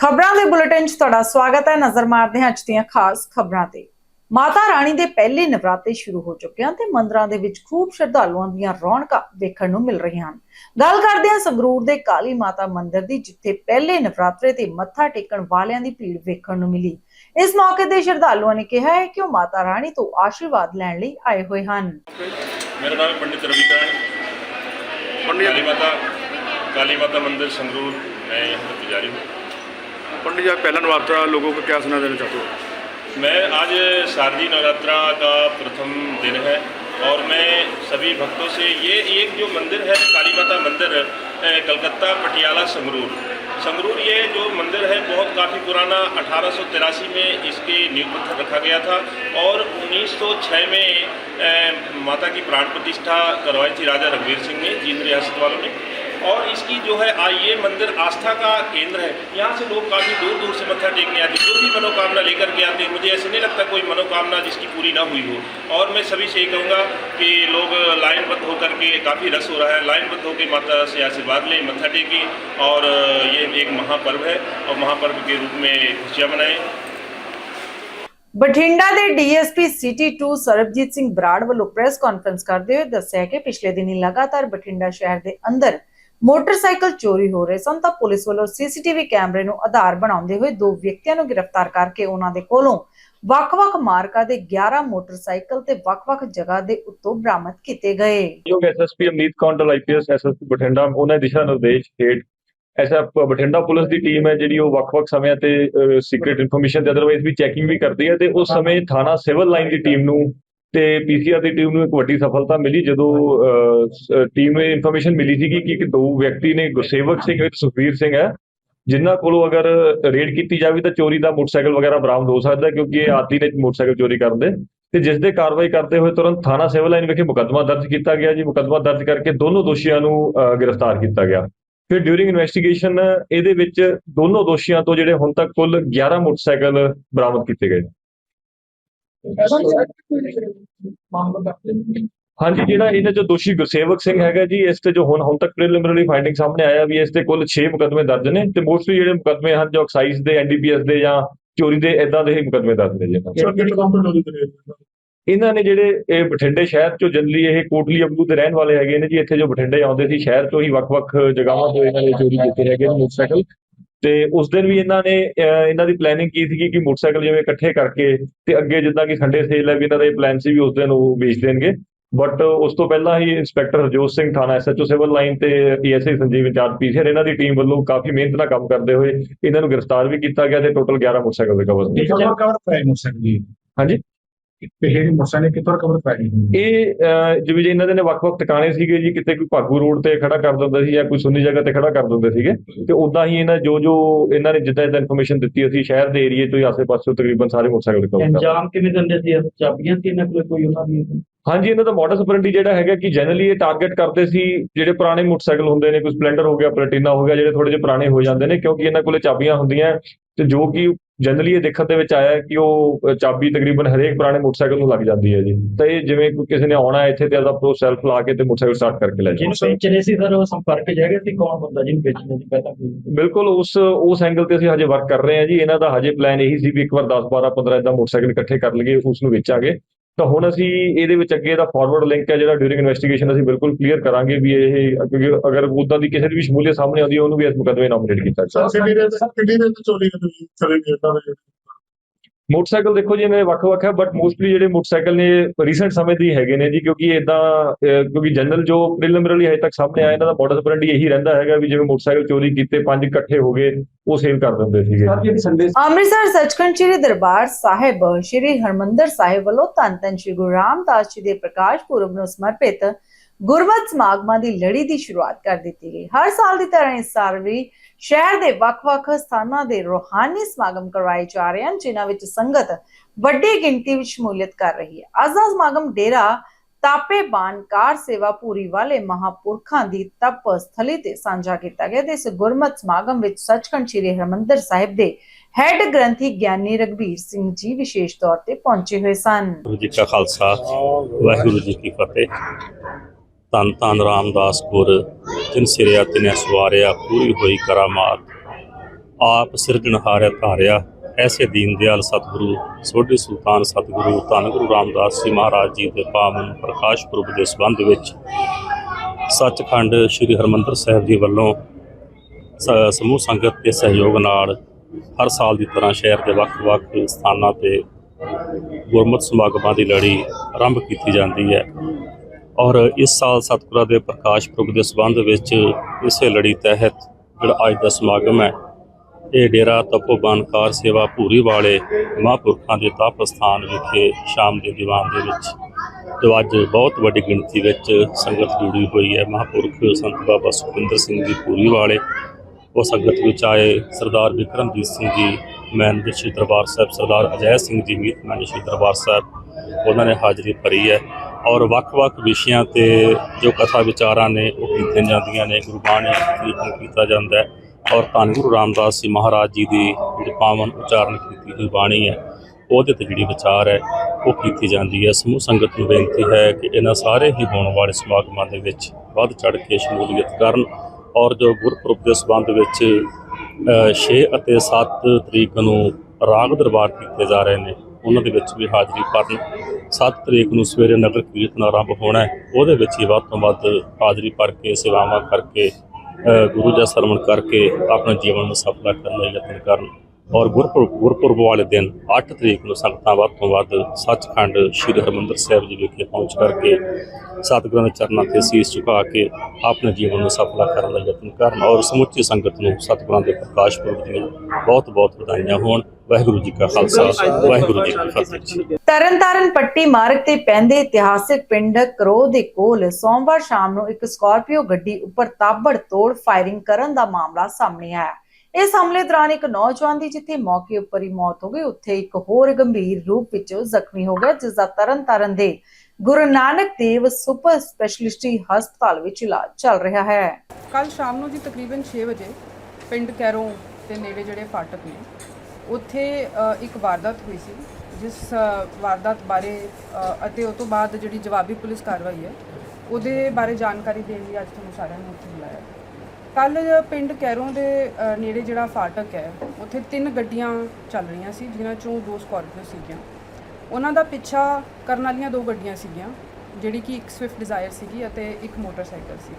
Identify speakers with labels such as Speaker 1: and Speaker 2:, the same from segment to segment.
Speaker 1: ਖਬਰਾਂ ਦੇ ਬੁਲੇਟਿਨ 'ਚ ਤੁਹਾਡਾ ਸਵਾਗਤ ਹੈ। ਨਜ਼ਰ ਮਾਰਦੇ ਹਾਂ ਅੱਜ ਦੀਆਂ ਖਾਸ ਖਬਰਾਂ ਤੇ। ਮਾਤਾ ਰਾਣੀ ਦੇ ਪਹਿਲੇ ਨਵਰਾਤੇ ਸ਼ੁਰੂ ਹੋ ਚੁੱਕੇ ਹਨ ਤੇ ਮੰਦਰਾਂ ਦੇ ਵਿੱਚ ਖੂਬ ਸ਼ਰਧਾਲੂਆਂ ਦੀਆਂ ਰੌਣਕਾਂ ਦੇਖਣ ਨੂੰ ਮਿਲ ਰਹੀਆਂ ਹਨ। ਗੱਲ ਕਰਦੇ ਹਾਂ ਸੰਗਰੂਰ ਦੇ ਕਾਲੀ ਮਾਤਾ ਮੰਦਿਰ ਦੀ ਜਿੱਥੇ ਪਹਿਲੇ ਨਵਰਾਤਰੇ ਤੇ ਮੱਥਾ ਟੇਕਣ ਵਾਲਿਆਂ ਦੀ ਭੀੜ ਵੇਖਣ ਨੂੰ ਮਿਲੀ। ਇਸ ਮੌਕੇ ਤੇ ਸ਼ਰਧਾਲੂਆਂ ਨੇ ਕਿਹਾ ਹੈ ਕਿ ਉਹ ਮਾਤਾ ਰਾਣੀ ਤੋਂ ਆਸ਼ੀਰਵਾਦ ਲੈਣ ਲਈ ਆਏ ਹੋਏ ਹਨ।
Speaker 2: ਮੇਰਾ ਨਾਮ
Speaker 3: ਪੰਡਿਤ
Speaker 2: ਰਵੀਕਾਂਤ ਪੰਡਿਤ ਕਾਲੀ ਕਾਲੀ ਮਾਤਾ ਮੰਦਿਰ ਸੰਗਰੂਰ ਮੈਂ ਯਹਾਂ ਪੁਜਾਰੀ ਹਾਂ।
Speaker 3: पंडित जी, आप पहला नवरात्रा लोगों को क्या सुना देना चाहते हो?
Speaker 2: मैं आज शारदीय नवरात्रा का प्रथम दिन है और मैं सभी भक्तों से ये एक जो मंदिर है, काली माता मंदिर कलकत्ता पटियाला संगरूर। संगरूर ये जो मंदिर है, बहुत काफ़ी पुराना, अठारह सौ तिरासी में इसके नींव पत्थर रखा गया था और 1906 में माता की प्राण प्रतिष्ठा करवाई थी राजा रघुवीर सिंह ने, जींद रियासत वालों ने। और इसकी जो है आ, ये मंदिर आस्था का केंद्र है यहाँ से लोग काफ़ी दूर दूर से मत्था टेकने आते हैं जो भी मनोकामना लेकर के आते हैं मुझे ऐसे नहीं लगता कोई मनोकामना जिसकी पूरी ना हुई हो और मैं सभी से ये कहूँगा कि लोग लाइनबद्ध होकर के काफ़ी रस हो रहा है लाइनबद्ध होकर माता से आशीर्वाद लें मत्था टेकें और ये एक महापर्व है और महापर्व के रूप में खुशियाँ मनाएं
Speaker 1: ਬਠਿੰਡਾ ਦੇ ਡੀਐਸਪੀ ਸਿਟੀ 2 ਸਰਬਜੀਤ ਸਿੰਘ ਬਰਾੜ ਵੱਲੋਂ ਪ੍ਰੈਸ ਕਾਨਫਰੰਸ ਕਰਦੇ ਹੋਏ ਦੱਸਿਆ ਕਿ ਪਿਛਲੇ ਦਿਨੀ ਲਗਾਤਾਰ ਬਠਿੰਡਾ ਸ਼ਹਿਰ ਦੇ ਅੰਦਰ ਮੋਟਰਸਾਈਕਲ ਚੋਰੀ ਹੋ ਰਹੇ ਸਨ ਤਾਂ ਪੁਲਿਸ ਵੱਲੋਂ ਸੀਸੀਟੀਵੀ ਕੈਮਰੇ ਨੂੰ ਆਧਾਰ ਬਣਾਉਂਦੇ ਹੋਏ ਦੋ ਵਿਅਕਤੀਆਂ ਨੂੰ ਗ੍ਰਿਫਤਾਰ ਕਰਕੇ ਉਹਨਾਂ ਦੇ ਕੋਲੋਂ ਵੱਖ-ਵੱਖ ਮਾਰਕਾ ਦੇ 11 ਮੋਟਰਸਾਈਕਲ ਤੇ ਵੱਖ-ਵੱਖ ਜਗ੍ਹਾ ਦੇ ਉੱਤੋਂ ਬਰਾਮਦ ਕੀਤੇ ਗਏ।
Speaker 4: ਯੋਗ SSP Amneet Kondal IPS SSP Bathinda, ਉਹਨਾਂ ਦਿਸ਼ਾ ਨਿਰਦੇਸ਼ ਹੇਠ ਐਸਾ ਬਠਿੰਡਾ ਪੁਲਿਸ ਦੀ ਟੀਮ ਹੈ ਜਿਹੜੀ ਉਹ ਵੱਖ-ਵੱਖ ਸਮਿਆਂ ਤੇ ਸੀਕ੍ਰੀਟ ਇਨਫੋਰਮੇਸ਼ਨ ਤੇ ਅਦਰਵਾਈਜ਼ ਵੀ ਚੈਕਿੰਗ ਵੀ ਕਰਦੀ ਹੈ ਤੇ ਉਸ ਸਮੇਂ ਥਾਣਾ ਸਿਵਲ ਲਾਈਨ ਦੀ ਟੀਮ ਨੂੰ ਤੇ ਪੀਸੀਆਰ ਦੀ ਟੀਮ ਨੂੰ ਇੱਕ ਵੱਡੀ ਸਫਲਤਾ ਮਿਲੀ ਜਦੋਂ ਟੀਮ ਨੂੰ ਇਨਫੋਰਮੇਸ਼ਨ ਮਿਲੀ ਸੀਗੀ ਕਿ ਇੱਕ ਦੋ ਵਿਅਕਤੀ ਨੇ ਗੁਰਸੇਵਕ ਸਿੰਘ ਤੇ ਸੁਖਵੀਰ ਸਿੰਘ ਹੈ, ਜਿਨ੍ਹਾਂ ਕੋਲੋਂ ਅਗਰ ਰੇਡ ਕੀਤੀ ਜਾਵੇ ਤਾਂ ਚੋਰੀ ਦਾ ਮੋਟਰਸਾਈਕਲ ਵਗੈਰਾ ਬਰਾਮਦ ਹੋ ਸਕਦਾ ਕਿਉਂਕਿ ਇਹ ਆਦੀ ਨੇ ਮੋਟਰਸਾਈਕਲ ਚੋਰੀ ਕਰਨ ਦੇ। ਤੇ ਜਿਸ ਦੇ ਕਾਰਵਾਈ ਕਰਦੇ ਹੋਏ ਤੁਰੰਤ ਥਾਣਾ ਸਿਵਲ ਲਾਈਨ ਵਿਖੇ ਮੁਕੱਦਮਾ ਦਰਜ ਕੀਤਾ ਗਿਆ ਜੀ। ਮੁਕੱਦਮਾ ਦਰਜ ਕਰਕੇ ਦੋਨੋਂ ਦੋਸ਼ੀਆਂ ਨੂੰ ਗ੍ਰਿਫਤਾਰ ਕੀਤਾ ਗਿਆ। ਫਿਰ ਡਿਊਰਿੰਗ ਇਨਵੈਸਟੀਗੇਸ਼ਨ ਇਹਦੇ ਵਿੱਚ ਦੋਨੋਂ ਦੋਸ਼ੀਆਂ ਤੋਂ ਜਿਹੜੇ ਹੁਣ ਤੱਕ ਕੁੱਲ 11 ਮੋਟਰਸਾਈਕਲ ਬਰਾਮਦ ਕੀਤੇ ਗਏ। ਹਾਂਜੀ ਜਿਹੜਾ ਇਹਨਾਂ ਜੋ ਦੋਸ਼ੀ ਗੁਰਸੇਵਕ ਸਿੰਘ ਹੈਗਾ ਜੀ ਇਸ ਤੇ ਜੋ ਹੁਣ ਹੁਣ ਤੱਕ ਪ੍ਰੀਲਿਮਿਨਰੀ ਫਾਈਂਡਿੰਗ ਸਾਹਮਣੇ ਆਇਆ ਵੀ ਇਸ ਤੇ ਕੁੱਲ 6 ਮੁਕੱਦਮੇ ਦਰਜ ਨੇ ਤੇ ਮੋਸਟਲੀ ਜਿਹੜੇ ਮੁਕੱਦਮੇ ਹਨ ਜੋ ਐਕਸਾਈਜ਼ ਦੇ ਐਨਡੀਪੀਐਸ ਦੇ ਜਾਂ ਚੋਰੀ ਦੇ ਇਦਾਂ ਦੇ ਹੀ ਮੁਕੱਦਮੇ ਦਰਜ ਨੇ ਜੀ। ਇਹਨਾਂ ਨੇ ਜਿਹੜੇ ਇਹ ਬਠਿੰਡੇ ਸ਼ਹਿਰ ਚੋਂ ਜਨਰਲੀ ਇਹ ਕੋਟਲੀ ਅਬਲੂ ਦੇ ਰਹਿਣ ਵਾਲੇ ਹੈਗੇ ਨੇ ਜੀ ਇੱਥੇ ਜੋ ਬਠਿੰਡੇ ਆਉਂਦੇ ਸੀ ਸ਼ਹਿਰ ਚੋਂ ਹੀ ਵੱਖ-ਵੱਖ ਜਗ੍ਹਾਵਾਂ ਤੋਂ ਇਹਨਾਂ ਨੇ ਚੋਰੀ ਕੀਤੇ ਹੈਗੇ ਨੇ ਮੋਟਰਸਾਈਕਲ। ਤੇ ਉਸ ਦਿਨ ਵੀ ਇਹਨਾਂ ਨੇ ਇਹਨਾਂ ਦੀ ਪਲੈਨਿੰਗ ਕੀ ਸੀਗੀ ਕਿ ਮੋਟਰਸਾਈਕਲ ਜਿਵੇਂ ਇਕੱਠੇ ਕਰਕੇ ਤੇ ਅੱਗੇ ਜਿੱਦਾਂ ਕਿ ਸੰਡੇ ਸੇਲ ਹੈ ਵੀ ਇਹਨਾਂ ਦਾ ਇਹ ਪਲਾਨ ਸੀ ਵੀ ਉਸ ਦਿਨ ਉਹ ਵੇਚ ਦੇਣਗੇ। ਬਟ ਉਸ ਤੋਂ ਪਹਿਲਾਂ ਹੀ ਇੰਸਪੈਕਟਰ ਹਰਜੋਤ ਸਿੰਘ ਥਾਣਾ ਐਸਐਚਓ ਸਿਵਲ ਲਾਈਨ ਤੇ ਪੀਐਸਆਈ ਸੰਜੀਵ ਇੰਚਾਰਜ ਪੀਸੀਆਰ ਇਹਨਾਂ ਦੀ ਟੀਮ ਵੱਲੋਂ ਕਾਫੀ ਮਿਹਨਤ ਨਾਲ ਕੰਮ ਕਰਦੇ ਹੋਏ ਇਹਨਾਂ ਨੂੰ ਗ੍ਰਿਫਤਾਰ ਵੀ ਕੀਤਾ ਗਿਆ ਤੇ ਟੋਟਲ 11 ਮੋਟਰਸਾਈਕਲ ਰਿਕਵਰ
Speaker 5: ਕਵਰ ਪਾਈ ਮੋਟਰਸਾਈਕਲ ਜੀ।
Speaker 4: ਹਾਂਜੀ?
Speaker 5: ਪਿਛਲੇ ਮੋਟਰਸਾਈਕਲ ਕਿੱਥੋਂ ਕਵਰ ਪਾਈ
Speaker 4: ਇਹ ਅਹ, ਜਿਵੇਂ ਜੇ ਇਹਨਾਂ ਦੇ ਨੇ ਵੱਖ-ਵੱਖ ਟਿਕਾਣੇ ਸੀਗੇ ਜੀ ਕਿਤੇ ਕੋਈ ਭਾਗੂ ਰੋਡ ਤੇ ਖੜਾ ਕਰ ਦਿੰਦਾ ਸੀ ਜਾਂ ਕੋਈ ਸੁੰਨੀ ਜਗ੍ਹਾ ਤੇ ਖੜਾ ਕਰ ਦਿੰਦੇ ਸੀਗੇ ਤੇ ਉਦਾਂ ਹੀ ਇਹਨਾਂ ਜੋ ਜੋ ਇਹਨਾਂ ਨੇ ਜਿੱਦਾਂ ਜਿੱਦਾਂ ਇਨਫੋਰਮੇਸ਼ਨ ਦਿੱਤੀ ਅਸੀਂ ਸ਼ਹਿਰ ਦੇ ਏਰੀਏ ਤੋਂ ਹੀ ਆਸੇ-ਪਾਸੇ ਤਕਰੀਬਨ ਸਾਰੇ ਮੋਟਰਸਾਈਕਲ ਰਿਕਵਰ ਕਰ
Speaker 6: ਅੰਜਾਮ ਕਿਵੇਂ ਦਿੰਦੇ ਸੀ? ਚਾਬੀਆਂ ਸੀ ਇਹਨਾਂ ਕੋਲ ਕੋਈ ਉਹਨਾਂ ਦੀ
Speaker 4: ਹਾਂਜੀ ਇਹਨਾਂ ਦਾ ਮੋਡਸ ਆਪਰੈਂਡੀ ਜਿਹੜਾ ਹੈਗਾ ਕਿ ਜਨਰਲੀ ਇਹ ਟਾਰਗੇਟ ਕਰਦੇ ਸੀ ਜਿਹੜੇ ਪੁਰਾਣੇ ਮੋਟਰਸਾਈਕਲ ਹੁੰਦੇ ਨੇ ਕੋਈ ਸਪਲੈਂਡਰ ਹੋ ਗਿਆ ਪਲੈਟੀਨਾ ਹੋ ਗਿਆ ਜਿਹੜੇ ਥੋੜੇ ਜਿਹੇ ਪੁਰਾਣੇ ਹੋ ਜਾਂਦੇ ਨੇ ਕਿਉਂਕਿ ਇਹਨਾਂ ਕੋਲੇ ਚਾਬੀਆਂ ਹੁੰਦੀਆਂ ਤੇ ਜੋ ਕਿ ਜਨਰਲੀ ਇਹ ਦੇਖਣ ਦੇ ਵਿੱਚ ਆਇਆ ਹੈ ਕਿ ਉਹ ਚਾਬੀ ਤਕਰੀਬਨ ਹਰੇਕ ਪੁਰਾਣੇ ਮੋਟਰਸਾਈਕਲ ਨੂੰ ਲੱਗ ਜਾਂਦੀ ਹੈ ਜੀ। ਤਾਂ ਇਹ ਜਿਵੇਂ ਕੋਈ ਕਿਸੇ ਨੇ ਆਉਣਾ ਇੱਥੇ ਤੇ ਆਪਦਾ ਪ੍ਰੋ ਸੈਲਫ ਲਾ ਕੇ ਤੇ ਮੋਟਰਸਾਈਕਲ ਸਟਾਰਟ ਕਰਕੇ ਲੈ
Speaker 6: ਜਿਹਨੂੰ
Speaker 4: ਜਾਣਾ
Speaker 6: ਵੇਚਣੇ ਸੀ ਸਰ ਉਹ ਸੰਪਰਕ ਹੈਗੇ ਸੀ? ਕੌਣ ਬੰਦਾ ਜਿਹਨੂੰ ਵੇਚਣੇ ਸੀ ਪਹਿਲਾਂ?
Speaker 4: ਬਿਲਕੁਲ ਉਸ ਉਸ ਐਂਗਲ ਤੇ ਅਸੀਂ ਹਜੇ ਵਰਕ ਕਰ ਰਹੇ ਹਾਂ ਜੀ। ਇਹਨਾਂ ਦਾ ਹਜੇ ਪਲਾਨ ਇਹੀ ਸੀ ਵੀ ਇੱਕ ਵਾਰ 10 12 15 ਇਦਾਂ ਮੋਟਰਸਾਈਕਲ ਇਕੱਠੇ ਕਰ ਲਈਏ ਉਸ ਨੂੰ ਵੇਚਾਂਗੇ। ਤਾਂ ਹੁਣ ਅਸੀਂ ਇਹਦੇ ਵਿੱਚ ਅੱਗੇ ਦਾ ਫਾਰਵਰਡ ਲਿੰਕ ਹੈ ਜਿਹੜਾ ਡਿਊਰਿੰਗ ਇਨਵੈਸਟੀਗੇਸ਼ਨ ਅਸੀਂ ਬਿਲਕੁਲ ਕਲੀਅਰ ਕਰਾਂਗੇ ਵੀ ਇਹ ਕਿਉਂਕਿ ਅਗਰ ਉਦਾਂ ਦੀ ਕਿਸੇ ਦੀ ਵੀ ਸ਼ਮੂਲੀਅਤ ਸਾਹਮਣੇ ਆਉਂਦੀ ਹੈ, ਉਹਨੂੰ ਵੀ ਇਸ ਮੁਕੱਦਮੇ ਨਾਮਿਨੇਟ ਕੀਤਾ ਜਾਵੇ
Speaker 5: ਸਰ ਕਿੰਨੀ ਦੇ ਚੋਰੀ ਕਰੀ ਚਲੇ
Speaker 4: ਮੋਟਰਸਾਈਕਲ ਦੇਖੋ ਜੀ ਇਹਨਾਂ ਦੇ ਵੱਖ-ਵੱਖ ਹੈ ਬਟ ਮੋਸਟਲੀ ਜਿਹੜੇ ਮੋਟਰਸਾਈਕਲ ਨੇ ਰੀਸੈਂਟ ਸਮੇਂ ਦੀ ਹੈਗੇ ਨੇ ਜੀ ਕਿਉਂਕਿ ਇਦਾਂ ਕਿਉਂਕਿ ਜਨਰਲ ਜੋ ਪ੍ਰੀਲਿਮਿਨਰੀ ਹਜੇ ਤੱਕ ਸਾਹਮਣੇ ਆਇਆ ਇਹਨਾਂ ਦਾ ਮੋਡਸ ਆਪਰੈਂਡੀ ਇਹੀ ਰਹਿੰਦਾ ਹੈਗਾ ਵੀ ਜਿਵੇਂ ਮੋਟਰਸਾਈਕਲ ਚੋਰੀ ਕੀਤੇ ਪੰਜ ਇਕੱਠੇ ਹੋ ਗਏ ਉਹ ਸੇਲ ਕਰ ਦਿੰਦੇ ਸੀਗੇ।
Speaker 1: ਅੰਮ੍ਰਿਤਸਰ ਸੱਚਖੰਡ ਸ੍ਰੀ ਦਰਬਾਰ ਸਾਹਿਬ ਸ੍ਰੀ ਹਰਮੰਦਰ ਸਾਹਿਬ ਵੱਲੋਂ ਧੰਨ ਧੰਨ ਸ੍ਰੀ ਗੁਰੂ ਰਾਮਦਾਸ ਜੀ ਦੇ ਪ੍ਰਕਾਸ਼ ਪੁਰਬ ਨੂੰ ਸਮਰਪਿਤ ਗੁਰਮਤਿ ਸਮਾਗਮਾਂ ਦੀ ਲੜੀ ਦੀ ਸ਼ੁਰੂਆਤ ਕਰ ਦਿੱਤੀ ਗਈ। ਹਰ ਸਾਲ ਦੀ ਤਰ੍ਹਾਂ ਇਸ ਸਾਲ ਵੀ ਸ਼ਹਿਰ ਦੇ ਵੱਖ-ਵੱਖ ਸਥਾਨਾਂ ਦੇ ਰੋਹਾਨੀ ਸਮਾਗਮ ਕਰਵਾਏ ਜਾ ਰਹੇ ਹਨ, ਜਿਨ੍ਹਾਂ ਵਿੱਚ ਸੰਗਤ ਵੱਡੀ ਗਿਣਤੀ ਵਿੱਚ ਸ਼ਮੂਲੀਅਤ ਕਰ ਰਹੀ ਹੈ। ਅੱਜ ਦਾ ਸਮਾਗਮ ਡੇਰਾ ਤਾਪੇ ਕਾਰ ਸੇਵਾ ਪੂਰੀ ਵਾਲੇ ਮਹਾਪੁਰਖਾਂ ਦੀ ਤਪ ਸਥਲੀ ਤੇ ਸਾਂਝਾ ਕੀਤਾ ਗਿਆ ਤੇ ਇਸ ਗੁਰਮਤਿ ਸਮਾਗਮ ਵਿੱਚ ਸੱਚਖੰਡ ਸ੍ਰੀ ਹਰਮੰਦਰ ਸਾਹਿਬ ਦੇ ਹੈੱਡ ਗ੍ਰੰਥੀ ਗਿਆਨੀ ਰਗਵੀਰ ਸਿੰਘ ਜੀ ਵਿਸ਼ੇਸ਼ ਤੌਰ ਤੇ ਪਹੁੰਚੇ ਹੋਏ ਸਨ।
Speaker 7: ਵਾਹਿਗੁਰੂ ਜੀ ਕਾ ਖਾਲਸਾ ਵਾਹਿਗੁਰੂ ਜੀ ਕੀ ਫਤਿਹ। ਧੰਨ ਧੰਨ ਰਾਮਦਾਸ ਗੁਰ, ਜਿਨ ਸਿਰਿਆ ਤਿਨੇ ਸਵਾਰਿਆ, ਪੂਰੀ ਹੋਈ ਕਰਾਮਾਤ। ਆਪ ਸਿਰਜਣਹਾਰਿਆ ਧਾਰਿਆ, ਐਸੇ ਦੀਨ ਦਿਆਲ ਸਤਿਗੁਰੂ, ਸੋਢੀ ਸੁਲਤਾਨ ਸਤਿਗੁਰੂ, ਧੰਨ ਗੁਰੂ ਰਾਮਦਾਸ ਜੀ ਮਹਾਰਾਜ ਜੀ ਦੇ ਪਾਵਨ ਪ੍ਰਕਾਸ਼ ਪੁਰਬ ਦੇ ਸੰਬੰਧ ਵਿੱਚ ਸੱਚਖੰਡ ਸ੍ਰੀ ਹਰਮੰਦਰ ਸਾਹਿਬ ਜੀ ਵੱਲੋਂ ਸ- ਸਮੂਹ ਸੰਗਤ ਦੇ ਸਹਿਯੋਗ ਨਾਲ ਹਰ ਸਾਲ ਦੀ ਤਰ੍ਹਾਂ ਸ਼ਹਿਰ ਦੇ ਵੱਖ-ਵੱਖ ਸਥਾਨਾਂ ਤੇ ਗੁਰਮਤਿ ਸਮਾਗਮਾਂ ਦੀ ਲੜੀ ਆਰੰਭ ਕੀਤੀ ਜਾਂਦੀ ਹੈ। ਔਰ ਇਸ ਸਾਲ ਸਤਿਗੁਰਾਂ ਦੇ ਪ੍ਰਕਾਸ਼ ਪੁਰਬ ਦੇ ਸੰਬੰਧ ਵਿੱਚ ਇਸੇ ਲੜੀ ਤਹਿਤ ਜਿਹੜਾ ਅੱਜ ਦਾ ਸਮਾਗਮ ਹੈ, ਇਹ ਡੇਰਾ ਤਪੋਬਨ ਕਾਰ ਸੇਵਾ ਭੂਰੀ ਵਾਲੇ ਮਹਾਂਪੁਰਖਾਂ ਦੇ ਤਪ ਸਥਾਨ ਵਿਖੇ ਸ਼ਾਮ ਦੇ ਦੀਵਾਨ ਦੇ ਵਿੱਚ ਜੋ ਅੱਜ ਬਹੁਤ ਵੱਡੀ ਗਿਣਤੀ ਵਿੱਚ ਸੰਗਤ ਜੁੜੀ ਹੋਈ ਹੈ। ਮਹਾਂਪੁਰਖ ਸੰਤ ਬਾਬਾ ਸੁਖਿੰਦਰ ਸਿੰਘ ਜੀ ਭੂਰੀ ਵਾਲੇ, ਉਹ ਸੰਗਤ ਵਿੱਚ ਆਏ ਸਰਦਾਰ ਵਿਕਰਮਜੀਤ ਸਿੰਘ ਜੀ ਮੈਨੇਜਰ ਸ਼੍ਰੀ ਦਰਬਾਰ ਸਾਹਿਬ ਸਰਦਾਰ ਅਜੈ ਸਿੰਘ ਜੀ ਮੀਤ ਮੈਨੇਜਰ ਸ਼੍ਰੀ ਦਰਬਾਰ ਸਾਹਿਬ ਉਹਨਾਂ ਨੇ ਹਾਜ਼ਰੀ ਭਰੀ ਹੈ। ਔਰ ਵੱਖ-ਵੱਖ ਵਿਸ਼ਿਆਂ ਤੇ ਜੋ ਕਥਾ ਵਿਚਾਰਾਂ ਨੇ, ਉਹ ਕੀਤੀਆਂ ਜਾਂਦੀਆਂ ਨੇ ਗੁਰਬਾਣੀ ਕੀਰਤਨ ਕੀਤਾ ਜਾਂਦਾ ਹੈ ਔਰ ਧੰਨ ਗੁਰੂ ਰਾਮਦਾਸ ਜੀ ਮਹਾਰਾਜ ਜੀ ਦੀ ਜਿਹੜੀ ਪਾਵਨ ਉਚਾਰਨ ਕੀਤੀ ਹੋਈ ਬਾਣੀ ਹੈ, ਉਹਦੇ ਤੇ ਜਿਹੜੀ ਵਿਚਾਰ ਹੈ, ਉਹ ਕੀਤੀ ਜਾਂਦੀ ਹੈ। ਸਮੂਹ ਸੰਗਤ ਨੂੰ ਬੇਨਤੀ ਹੈ ਕਿ ਇਹਨਾਂ ਸਾਰੇ ਹੀ ਹੋਣ ਵਾਲੇ ਸਮਾਗਮਾਂ ਦੇ ਵਿੱਚ ਵੱਧ ਚੜ ਕੇ ਸ਼ਮੂਲੀਅਤ ਕਰਨ ਔਰ ਜੋ ਗੁਰਪੁਰਬ ਦੇ ਸੰਬੰਧ ਵਿੱਚ 6 ਅਤੇ 7 ਤਰੀਕ ਨੂੰ ਰਾਗ ਦਰਬਾਰ ਕੀਤੇ ਜਾ ਰਹੇ ਨੇ ਉਹਨਾਂ ਦੇ ਵਿੱਚ ਵੀ ਹਾਜ਼ਰੀ ਭਰਨ 7 ਤਰੀਕ ਨੂੰ ਸਵੇਰੇ ਨਗਰ ਕੀਰਤਨ ਆਰੰਭ ਹੋਣਾ ਹੈ। ਉਹਦੇ ਵਿੱਚ ਹੀ ਵੱਧ ਤੋਂ ਵੱਧ ਹਾਜ਼ਰੀ ਭਰ ਕੇ, ਸੇਵਾਵਾਂ ਕਰਕੇ ਗੁਰੂ ਦਾ ਸਰਵਣ ਕਰਕੇ ਆਪਣੇ ਜੀਵਨ ਨੂੰ ਸਫਲਾ ਕਰਨ ਦਾ ਯਤਨ ਕਰਨ। ਔਰ ਗੁਰਪੁਰਬ ਗੁਰਪੁਰਬ ਵਾਲੇ ਦਿਨ 8 ਤਰੀਕ ਨੂੰ ਸੰਗਤਾਂ ਵੱਧ ਤੋਂ ਵੱਧ ਸੱਚਖੰਡ ਸ੍ਰੀ ਹਰਿਮੰਦਰ ਸਾਹਿਬ ਜੀ ਵਿਖੇ ਪਹੁੰਚ ਕਰਕੇ ਸਤਿਗੁਰਾਂ ਦੇ ਚਰਨਾਂ ਤੇ ਸੀਸ ਝੁਕਾ ਕੇ ਆਪਣੇ ਜੀਵਨ ਨੂੰ ਸਫਲਾ ਕਰਨ ਦਾ ਯਤਨ ਕਰਨ ਔਰ ਸਮੁੱਚੀ ਸੰਗਤ ਨੂੰ ਸਤਿਗੁਰਾਂ ਦੇ ਪ੍ਰਕਾਸ਼ ਪੁਰਬ ਦੀਆਂ ਬਹੁਤ ਬਹੁਤ ਵਧਾਈਆਂ ਹੋਣ। ਵਾਹਿਗੁਰੂ ਜੀ ਕਾ ਖਾਲਸਾ, ਵਾਹਿਗੁਰੂ ਜੀ ਕੀ ਫਤਿਹ।
Speaker 1: ਤਰਨਤਾਰਨ ਪੱਟੀ ਮਾਰਗ ਤੇ ਪੈਂਦੇ ਇਤਿਹਾਸਿਕ ਪਿੰਡ ਕਰੋ ਦੇ ਕੋਲ ਸੋਮਵਾਰ ਸ਼ਾਮ ਨੂੰ ਇੱਕ ਸਕਾਰਪੀਓ ਗੱਡੀ ਉੱਪਰ ਤਾਬੜਤੋੜ ਫਾਇਰਿੰਗ ਕਰਨ ਦਾ ਮਾਮਲਾ ਸਾਹਮਣੇ ਆਇਆ। ਇਸ ਹਮਲੇ ਦੌਰਾਨ ਇੱਕ ਨੌਜਵਾਨ ਦੀ ਜਿੱਥੇ ਮੌਕੇ ਉੱਪਰ ਹੀ ਮੌਤ ਹੋ ਗਈ, ਉੱਥੇ ਇੱਕ ਹੋਰ ਗੰਭੀਰ ਰੂਪ ਵਿੱਚ ਜ਼ਖਮੀ ਹੋ ਗਿਆ ਜਿਸ ਦਾ ਤਰਨਤਾਰਨ ਦੇ ਗੁਰੂ ਨਾਨਕ ਦੇਵ ਸੁਪਰ ਸਪੈਸ਼ਲਿਸਟੀ ਹਸਪਤਾਲ ਵਿੱਚ ਇਲਾਜ ਚੱਲ ਰਿਹਾ ਹੈ।
Speaker 8: ਕੱਲ ਸ਼ਾਮ ਨੂੰ ਜੀ ਤਕਰੀਬਨ 6 ਵਜੇ ਪਿੰਡ ਕੈਰੋਂ ਦੇ ਨੇੜੇ ਜਿਹੜੇ ਫਾਟਕ ਨੇ, ਉੱਥੇ ਇੱਕ ਵਾਰਦਾਤ ਹੋਈ ਸੀ, ਜਿਸ ਵਾਰਦਾਤ ਬਾਰੇ ਅਤੇ ਉਸ ਤੋਂ ਬਾਅਦ ਜਿਹੜੀ ਜਵਾਬੀ ਪੁਲਿਸ ਕਾਰਵਾਈ ਹੈ, ਉਹਦੇ ਬਾਰੇ ਜਾਣਕਾਰੀ ਦੇਣ ਲਈ ਅੱਜ ਤੁਹਾਨੂੰ ਸਾਰਿਆਂ ਨੂੰ ਉੱਥੇ ਬੁਲਾਇਆ ਕੱਲ ਪਿੰਡ ਕੈਰੋਂ ਦੇ ਅ, ਨੇੜੇ ਜਿਹੜਾ ਫਾਟਕ ਹੈ ਉੱਥੇ ਤਿੰਨ ਗੱਡੀਆਂ ਚੱਲ ਰਹੀਆਂ ਸੀ ਜਿਨ੍ਹਾਂ ਚੋਂ ਦੋ ਸਕਾਰਪੀਓ ਸੀਗੀਆਂ। ਉਹਨਾਂ ਦਾ ਪਿੱਛਾ ਕਰਨ ਵਾਲੀਆਂ ਦੋ ਗੱਡੀਆਂ ਸੀਗੀਆਂ ਜਿਹੜੀ ਕਿ ਇੱਕ ਸਵਿਫਟ ਡਿਜ਼ਾਇਰ ਸੀਗੀ ਅਤੇ ਇੱਕ ਮੋਟਰਸਾਈਕਲ ਸੀ।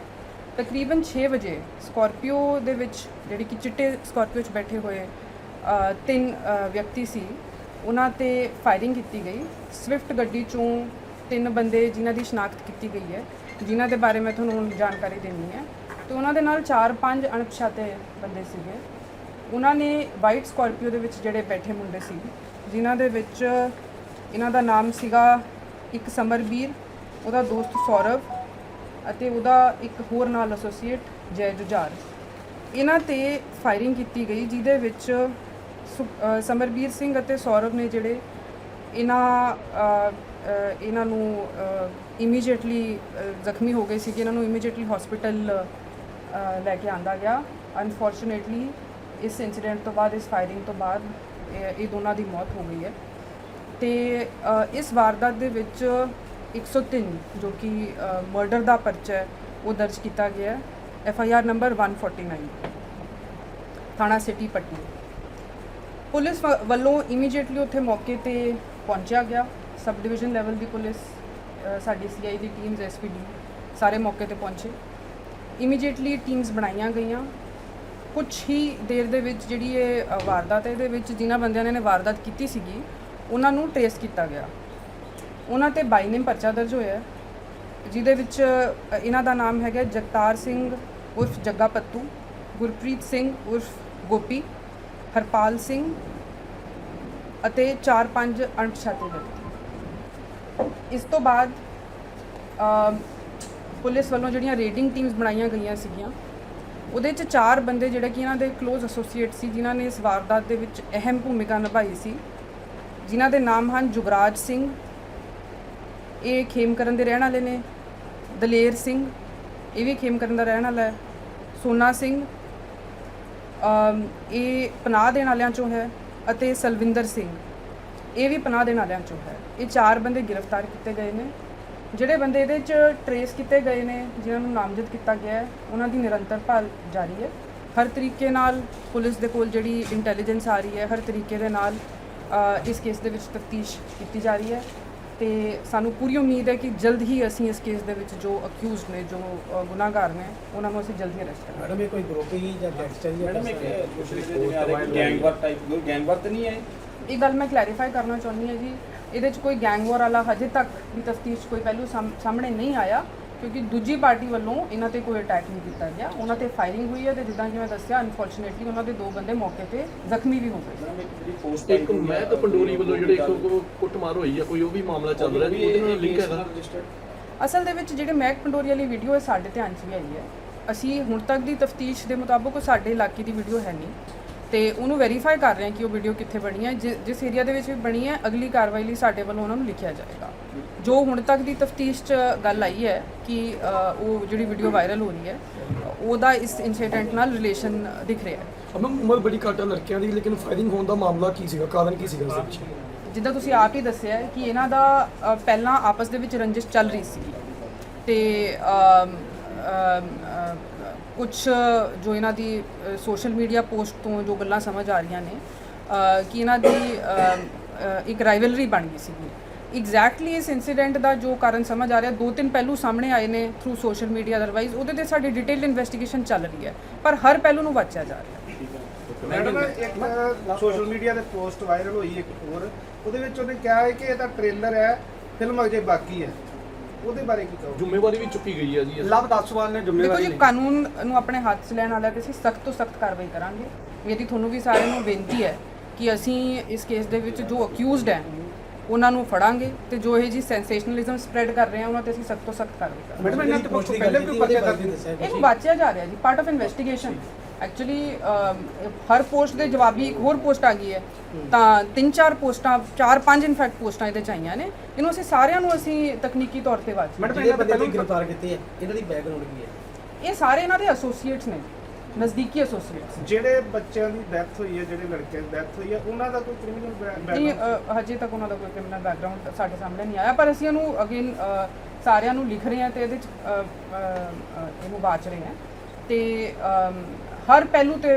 Speaker 8: ਤਕਰੀਬਨ 6 ਵਜੇ ਸਕਾਰਪੀਓ ਦੇ ਵਿੱਚ ਜਿਹੜੀ ਕਿ ਚਿੱਟੇ ਸਕਾਰਪੀਓ 'ਚ ਬੈਠੇ ਹੋਏ ਅ, ਤਿੰਨ ਅ, ਵਿਅਕਤੀ ਸੀ ਉਹਨਾਂ ਤੇ ਫਾਇਰਿੰਗ ਕੀਤੀ ਗਈ। ਸਵਿਫਟ ਗੱਡੀ 'ਚੋਂ ਤਿੰਨ ਬੰਦੇ ਜਿਨ੍ਹਾਂ ਦੀ ਸ਼ਨਾਖਤ ਕੀਤੀ ਗਈ ਹੈ ਜਿਨ੍ਹਾਂ ਦੇ ਬਾਰੇ ਮੈਂ ਤੁਹਾਨੂੰ ਹੁਣ ਜਾਣਕਾਰੀ ਦੇਣੀ ਹੈ। ਤੇ ਉਹਨਾਂ ਦੇ ਨਾਲ 4-5 ਅਣਪਛਾਤੇ ਬੰਦੇ ਸੀਗੇ। ਉਹਨਾਂ ਨੇ ਵਾਈਟ ਸਕਾਰਪੀਓ ਦੇ ਵਿੱਚ ਜਿਹੜੇ ਬੈਠੇ ਮੁੰਡੇ ਸੀ, ਜਿਨ੍ਹਾਂ ਦੇ ਵਿੱਚ ਇਹਨਾਂ ਦਾ ਨਾਮ ਸੀਗਾ ਇੱਕ ਸਮਰਬੀਰ, ਉਹਦਾ ਦੋਸਤ ਸੌਰਵ ਅਤੇ ਉਹਦਾ ਇੱਕ ਹੋਰ ਨਾਲ ਐਸੋਸੀਏਟ ਜੈ ਜੁਝਾਰ। ਇਹਨਾਂ ਤੇ ਫਾਇਰਿੰਗ ਕੀਤੀ ਗਈ, ਜਿਹਦੇ ਵਿੱਚ ਸੁ- ਸਮਰਬੀਰ ਸਿੰਘ ਅਤੇ ਸੌਰਵ ਨੇ ਜਿਹੜੇ ਇਹਨਾਂ ਇਹਨਾਂ ਨੂੰ ਇਮੀਡੀਏਟਲੀ ਜ਼ਖਮੀ ਹੋ ਗਏ ਸੀ ਕਿ ਇਹਨਾਂ ਨੂੰ ਇਮੀਡੀਏਟਲੀ ਹਸਪੀਟਲ ਲੈ ਕੇ ਆਂਦਾ ਗਿਆ। ਅਨਫੋਰਚੂਨੇਟਲੀ ਇਸ ਇਨਸੀਡੈਂਟ ਤੋਂ ਬਾਅਦ ਇਸ ਫਾਇਰਿੰਗ ਤੋਂ ਬਾਅਦ ਇਹ ਇਹ ਦੋਨਾਂ ਦੀ ਮੌਤ ਹੋ ਗਈ ਹੈ। ਤੇ ਇਸ ਵਾਰਦਾਤ ਦੇ ਵਿੱਚ 103 ਜੋ ਕਿ ਮਰਡਰ ਦਾ ਪਰਚਾ ਹੈ ਉਹ ਦਰਜ ਕੀਤਾ ਗਿਆ ਹੈ। ਐਫ ਆਈ ਆਰ ਨੰਬਰ 149 ਥਾਣਾ ਸਿਟੀ ਪੱਟੀ। ਪੁਲਿਸ ਵ- ਵੱਲੋਂ ਇਮੀਡੀਏਟਲੀ ਉੱਥੇ ਮੌਕੇ ਤੇ ਪਹੁੰਚਿਆ ਗਿਆ। ਸਬ ਡਿਵੀਜ਼ਨ ਲੈਵਲ ਦੀ ਪੁਲਿਸ ਅ, ਸਾਡੀ ਸੀਆਈ ਦੀ ਟੀਮਸ ਐਸਪੀਡੀ ਸਾਰੇ ਮੌਕੇ ਤੇ ਪਹੁੰਚੇ। ਇਮੀਡੀਏਟਲੀ ਟੀਮਸ ਬਣਾਈਆਂ ਗਈਆਂ। ਕੁਝ ਹੀ ਦੇਰ ਦੇ ਵਿੱਚ ਜਿਹੜੀ ਇਹ ਅ, ਵਾਰਦਾਤ ਹੈ ਇਹਦੇ ਵਿੱਚ ਜਿਨ੍ਹਾਂ ਬੰਦਿਆਂ ਨੇ ਵਾਰਦਾਤ ਕੀਤੀ ਸੀਗੀ ਉਹਨਾਂ ਨੂੰ ਟ੍ਰੇਸ ਕੀਤਾ ਗਿਆ। ਉਹਨਾਂ ਤੇ ਬਾਈ ਨੇਮ ਪਰਚਾ ਦਰਜ ਹੋਇਆ ਹੈ, ਜਿਹਦੇ ਵਿੱਚ ਅ, ਇਹਨਾਂ ਦਾ ਨਾਮ ਹੈਗਾ ਜਗਤਾਰ ਸਿੰਘ ਉਰਫ ਜੱਗਾ ਪੱਤੂ ਗੁਰਪ੍ਰੀਤ ਸਿੰਘ ਉਰਫ ਗੋਪੀ ਹਰਪਾਲ ਸਿੰਘ ਅਤੇ 4-5 ਅਣਪਛਾਤੇ ਵਿਅਕਤੀ। ਇਸ ਤੋਂ ਬਾਅਦ ਅ, ਪੁਲਿਸ ਵੱਲੋਂ ਜਿਹੜੀਆਂ ਰੇਡਿੰਗ ਟੀਮਸ ਬਣਾਈਆਂ ਗਈਆਂ ਸੀਗੀਆਂ, ਉਹਦੇ ਚ ਚਾਰ ਬੰਦੇ ਜਿਹੜੇ ਕਿ ਇਹਨਾਂ ਦੇ ক্লোਜ਼ ਐਸੋਸੀਏਟ ਸੀ, ਜਿਨ੍ਹਾਂ ਨੇ ਇਸ ਵਾਰਦਾਤ ਦੇ ਵਿੱਚ ਅਹਿਮ ਭੂਮਿਕਾ ਨਿਭਾਈ ਸੀ, ਜਿਨ੍ਹਾਂ ਦੇ ਨਾਮ ਹਨ ਜੁਗਰਾਜ ਸਿੰਘ, ਇਹ ਖੇਮਕਰਨ ਦੇ ਰਹਿਣ ਵਾਲੇ ਨੇ, ਦਲੇਰ ਸਿੰਘ, ਇਹ ਵੀ ਖੇਮਕਰਨ ਦਾ ਰਹਿਣ ਵਾਲਾ ਹੈ, ਸੋਨਾ ਸਿੰਘ ਇਹ ਪਨਾਹ ਦੇਣ ਵਾਲਿਆਂ ਚੋਂ ਹੈ ਅਤੇ ਸਲਵਿੰਦਰ ਸਿੰਘ, ਇਹ ਵੀ ਪਨਾਹ ਦੇਣ ਵਾਲਿਆਂ ਚੋਂ ਹੈ। ਇਹ ਚਾਰ ਬੰਦੇ ਗ੍ਰਿਫਤਾਰ ਕੀਤੇ ਗਏ ਨੇ। ਜਿਹੜੇ ਬੰਦੇ ਇਹਦੇ ਚ ਟਰੇਸ ਕੀਤੇ ਗਏ ਨੇ ਜਿਨ੍ਹਾਂ ਨੂੰ ਨਾਮਜ਼ਦ ਕੀਤਾ ਗਿਆ ਹੈ ਉਹਨਾਂ ਦੀ ਨਿਰੰਤਰ ਭਾਲ ਜਾਰੀ ਹੈ। ਹਰ ਤਰੀਕੇ ਨਾਲ ਪੁਲਿਸ ਦੇ ਕੋਲ ਜਿਹੜੀ ਇੰਟੈਲੀਜੈਂਸ ਆ ਰਹੀ ਹੈ ਹਰ ਤਰੀਕੇ ਦੇ ਨਾਲ ਇਸ ਕੇਸ ਦੇ ਵਿੱਚ ਤਫਤੀਸ਼ ਕੀਤੀ ਜਾ ਰਹੀ ਹੈ। ਤੇ ਸਾਨੂੰ ਪੂਰੀ ਉਮੀਦ ਹੈ ਕਿ ਜਲਦ ਹੀ ਅਸੀਂ ਇਸ ਕੇਸ ਦੇ ਵਿੱਚ ਜੋ ਅਕਿਊਜ਼ਡ ਨੇ ਜੋ ਗੁਨਾਹਗਾਰ ਨੇ ਉਹਨਾਂ ਨੂੰ ਅਸੀਂ ਜਲਦੀ ਅਰੈਸਟ ਕਰਾਂਗੇ।
Speaker 9: ਮੈਡਮ ਇਹ ਕੋਈ ਗਰੁੱਪ ਹੀ ਜਾਂ ਗੈਂਗਸਟਰ ਜਾਂ
Speaker 10: ਮੈਡਮ ਇੱਕ ਦੂਸਰੇ ਦੇ ਜਿਵੇਂ ਆ ਰਿਹਾ ਕਿ ਗੈਂਗਵਾਰ ਟਾਈਪ ਕੋਈ ਗੈਂਗਵਾਰ ਤਾਂ ਨਹੀਂ ਹੈ
Speaker 8: ਇਹ? ਗੱਲ ਮੈਂ ਕਲੈਰੀਫਾਈ ਕਰਨਾ ਚਾਹੁੰਦੀ ਹਾਂ ਜੀ। ਇਹਦੇ 'ਚ ਕੋਈ ਗੈਂਗ ਵਾਰ ਵਾਲਾ ਹਜੇ ਤੱਕ ਦੀ ਤਫਤੀਸ਼ ਕੋਈ ਪਹਿਲੂ ਸਾਹਮ- ਸਾਹਮਣੇ ਨਹੀਂ ਆਇਆ ਕਿਉਂਕਿ ਦੂਜੀ ਪਾਰਟੀ ਵੱਲੋਂ ਇਹਨਾਂ ਤੇ ਕੋਈ ਅਟੈਕ ਨਹੀਂ ਕੀਤਾ ਗਿਆ। ਉਹਨਾਂ ਤੇ ਫਾਇਰਿੰਗ ਹੋਈ ਹੈ ਤੇ ਜਿੱਦਾਂ ਕਿ ਮੈਂ ਦੱਸਿਆ ਅਨਫੋਰਚੂਨੇਟਲੀ ਉਹਨਾਂ ਦੇ ਦੋ ਬੰਦੇ ਮੌਕੇ ਤੇ ਜ਼ਖਮੀ ਵੀ ਹੋ ਗਏ।
Speaker 10: ਇੱਕ
Speaker 6: ਮੈਂ ਤਾਂ ਪੰਡੋਰੀ ਵੱਲੋਂ ਜਿਹੜੇ ਇੱਕ ਕੁੱਟਮਾਰ ਹੋਈ ਆ ਕੋਈ ਉਹ ਵੀ ਮਾਮਲਾ ਚੱਲ ਰਿਹਾ ਜੀ ਉਹਦੇ ਨਾਲ ਲਿੰਕ ਹੈਗਾ।
Speaker 8: ਅਸਲ ਦੇ ਵਿੱਚ ਜਿਹੜੇ ਮੈਕ ਪੰਡੋਰੀ ਵਾਲੀ ਵੀਡੀਓ ਹੈ ਸਾਡੇ ਧਿਆਨ 'ਚ ਵੀ ਆਈ ਹੈ। ਅਸੀਂ ਹੁਣ ਤੱਕ ਦੀ ਤਫਤੀਸ਼ ਦੇ ਮੁਤਾਬਕ ਸਾਡੇ ਇਲਾਕੇ ਦੀ ਵੀਡੀਓ ਹੈ ਨਹੀਂ। ਤੇ ਉਹਨੂੰ ਵੈਰੀਫਾਈ ਕਰ ਰਹੇ ਹਾਂ ਕਿ ਉਹ ਵੀਡੀਓ ਕਿੱਥੇ ਬਣੀ ਹੈ ਜਿ- ਜਿਸ ਏਰੀਆ ਦੇ ਵਿੱਚ ਵੀ ਬਣੀ ਹੈ ਅਗਲੀ ਕਾਰਵਾਈ ਲਈ ਸਾਡੇ ਵੱਲੋਂ ਉਹਨਾਂ ਨੂੰ ਲਿਖਿਆ ਜਾਏਗਾ। ਜੋ ਹੁਣ ਤੱਕ ਦੀ ਤਫਤੀਸ਼ 'ਚ ਗੱਲ ਆਈ ਹੈ ਕਿ ਅ, ਉਹ ਜਿਹੜੀ ਵੀਡੀਓ ਵਾਇਰਲ ਹੋ ਰਹੀ ਹੈ ਉਹਦਾ ਇਸ ਇਨਸੀਡੈਂਟ ਨਾਲ ਰਿਲੇਸ਼ਨ ਦਿਖ ਰਿਹਾ ਹੈ।
Speaker 9: ਮੈਮ ਉਮਰ ਬੜੀ ਘੱਟ ਹੈ ਲੜਕਿਆਂ ਦੀ ਲੇਕਿਨ ਫਾਇਰਿੰਗ ਹੋਣ ਦਾ ਮਾਮਲਾ ਕੀ ਸੀਗਾ? ਕਾਰਨ ਕੀ ਸੀਗਾ ਇਸ ਦੇ ਪਿੱਛੇ
Speaker 8: ਜਿੱਦਾਂ ਤੁਸੀਂ ਆਪ ਹੀ ਦੱਸਿਆ ਹੈ ਕਿ ਇਹਨਾਂ ਦਾ ਅ, ਪਹਿਲਾਂ ਆਪਸ ਦੇ ਵਿੱਚ ਰੰਜਿਸ਼ ਚੱਲ ਰਹੀ ਸੀ। ਤੇ ਅਮ, ਅਮ, ਅ, ਕੁਝ ਜੋ ਇਹਨਾਂ ਦੀ ਸੋਸ਼ਲ ਮੀਡੀਆ ਪੋਸਟ ਤੋਂ ਜੋ ਗੱਲਾਂ ਸਮਝ ਆ ਰਹੀਆਂ ਨੇ ਕਿ ਇਹਨਾਂ ਦੀ ਇੱਕ ਰਾਈਵਲਰੀ ਬਣ ਗਈ ਸੀਗੀ। ਐਗਜ਼ੈਕਟਲੀ ਇਸ ਇਨਸੀਡੈਂਟ ਦਾ ਜੋ ਕਾਰਨ ਸਮਝ ਆ ਰਿਹਾ, ਦੋ ਤਿੰਨ ਪਹਿਲੂ ਸਾਹਮਣੇ ਆਏ ਨੇ ਥਰੂ ਸੋਸ਼ਲ ਮੀਡੀਆ ਅਦਰਵਾਈਜ਼ ਉਹਦੇ ਤੇ ਸਾਡੀ ਡਿਟੇਲਡ ਇਨਵੈਸਟੀਗੇਸ਼ਨ ਚੱਲ ਰਹੀ ਹੈ, ਪਰ ਹਰ ਪਹਿਲੂ ਨੂੰ ਵਾਚਿਆ ਜਾ ਰਿਹਾ।
Speaker 11: ਮੈਡਮ ਇੱਕ ਸੋਸ਼ਲ ਮੀਡੀਆ ਤੇ ਪੋਸਟ ਵਾਇਰਲ ਹੋਈ ਇੱਕ ਹੋਰ, ਉਹਦੇ ਵਿੱਚ ਉਹਨੇ ਕਿਹਾ ਹੈ ਕਿ ਇਹਦਾ ਟ੍ਰੇਲਰ ਹੈ ਫਿਲਮ ਅਜੇ ਬਾਕੀ ਹੈ। ਉਹਦੇ ਬਾਰੇ ਕੀ ਕਹੋ
Speaker 6: ਜ਼ਿੰਮੇਵਾਰੀ ਵੀ ਚੁੱਕੀ ਗਈ ਹੈ ਜੀ
Speaker 11: ਲਵ ਦਾਸਵਾਲ ਨੇ
Speaker 8: ਦੇਖੋ ਜੀ ਕਾਨੂੰਨ ਨੂੰ ਆਪਣੇ ਹੱਥ 'ਚ ਲੈਣ ਵਾਲਾ ਤੇ ਅਸੀਂ ਸਖਤ ਤੋਂ ਸਖਤ ਕਾਰਵਾਈ ਕਰਾਂਗੇ। ਮੇਰੀ ਤੁਹਾਨੂੰ ਵੀ ਸਾਰਿਆਂ ਨੂੰ ਬੇਨਤੀ ਹੈ ਕਿ ਅਸੀਂ ਇਸ ਕੇਸ ਦੇ ਵਿੱਚ ਜੋ ਅਕਿਊਜ਼ਡ ਹੈ ਉਹਨਾਂ ਨੂੰ ਫੜਾਂਗੇ ਤੇ ਜੋ ਇਹ ਜੀ ਸੈਂਸੇਸ਼ਨਲਿਜ਼ਮ ਸਪਰੈਡ ਕਰ ਰਹੇ ਆ ਉਹਨਾਂ ਤੇ ਅਸੀਂ ਸਖਤ ਤੋਂ ਸਖਤ ਕਾਰਵਾਈ ਕਰਾਂਗੇ।
Speaker 11: ਮੈਡਮ ਇਹਨਾਂ ਤੇ ਪਹਿਲੇ ਵੀ ਪਰਚਾ ਦਰਜ
Speaker 8: ਇਹਨੂੰ ਵਾਚਿਆ ਜਾ ਰਿਹਾ ਜੀ ਪਾਰਟ ਆਫ ਇਨਵੈਸਟੀਗੇਸ਼ਨ ਐਕਚੁਅਲੀ ਹਰ ਪੋਸਟ ਦੇ ਜਵਾਬੀ ਇੱਕ ਹੋਰ ਪੋਸਟ ਆ ਗਈ ਹੈ। ਤਾਂ ਤਿੰਨ ਚਾਰ ਪੋਸਟਾਂ ਚਾਰ ਪੰਜ ਇਨਫੈਕਟ ਪੋਸਟਾਂ ਇਹਦੇ ਚ ਆਈਆਂ ਨੇ। ਇਹਨੂੰ ਅਸੀਂ ਸਾਰਿਆਂ ਨੂੰ ਅਸੀਂ ਤਕਨੀਕੀ ਤੌਰ ਤੇ ਵਾਚ।
Speaker 11: ਮੈਡਮ
Speaker 9: ਜਿਹੜੇ
Speaker 11: ਇਹਨਾਂ
Speaker 9: ਬੰਦੇ ਦੀ ਗ੍ਰਿਫਤਾਰ ਕੀਤੇ ਆ ਇਹਨਾਂ ਦੀ ਬੈਕਗ੍ਰਾਉਂਡ ਕੀ ਹੈ?
Speaker 8: ਇਹ ਸਾਰੇ ਇਹਨਾਂ ਦੇ ਐਸੋਸੀਏਟਸ ਨੇ ਨਜ਼ਦੀਕੀ ਐਸੋਸੀਏਟਸ
Speaker 11: ਜਿਹੜੇ ਬੱਚਿਆਂ ਦੀ ਡੈਥ ਹੋਈ ਹੈ ਜਿਹੜੇ ਲੜਕਿਆਂ ਦੀ ਡੈਥ ਹੋਈ ਹੈ ਉਹਨਾਂ ਦਾ ਕੋਈ ਕ੍ਰਿਮੀਨਲ ਬੈਕਗ੍ਰਾਉਂਡ
Speaker 8: ਹਜੇ ਤੱਕ ਉਹਨਾਂ ਦਾ ਕੋਈ ਕ੍ਰਿਮੀਨਲ ਬੈਕਗ੍ਰਾਉਂਡ ਸਾਡੇ ਸਾਹਮਣੇ ਨਹੀਂ ਆਇਆ ਪਰ ਅਸੀਂ ਇਹਨੂੰ ਅਗੇਨ ਸਾਰਿਆਂ ਨੂੰ ਲਿਖ ਰਹੇ ਹਾਂ ਤੇ ਇਹਦੇ ਚ ਇਹਨੂੰ ਬਾਚ ਰਹੇ ਹਾਂ। ਤੇ ਹਰ ਪਹਿਲੂ ਤੇ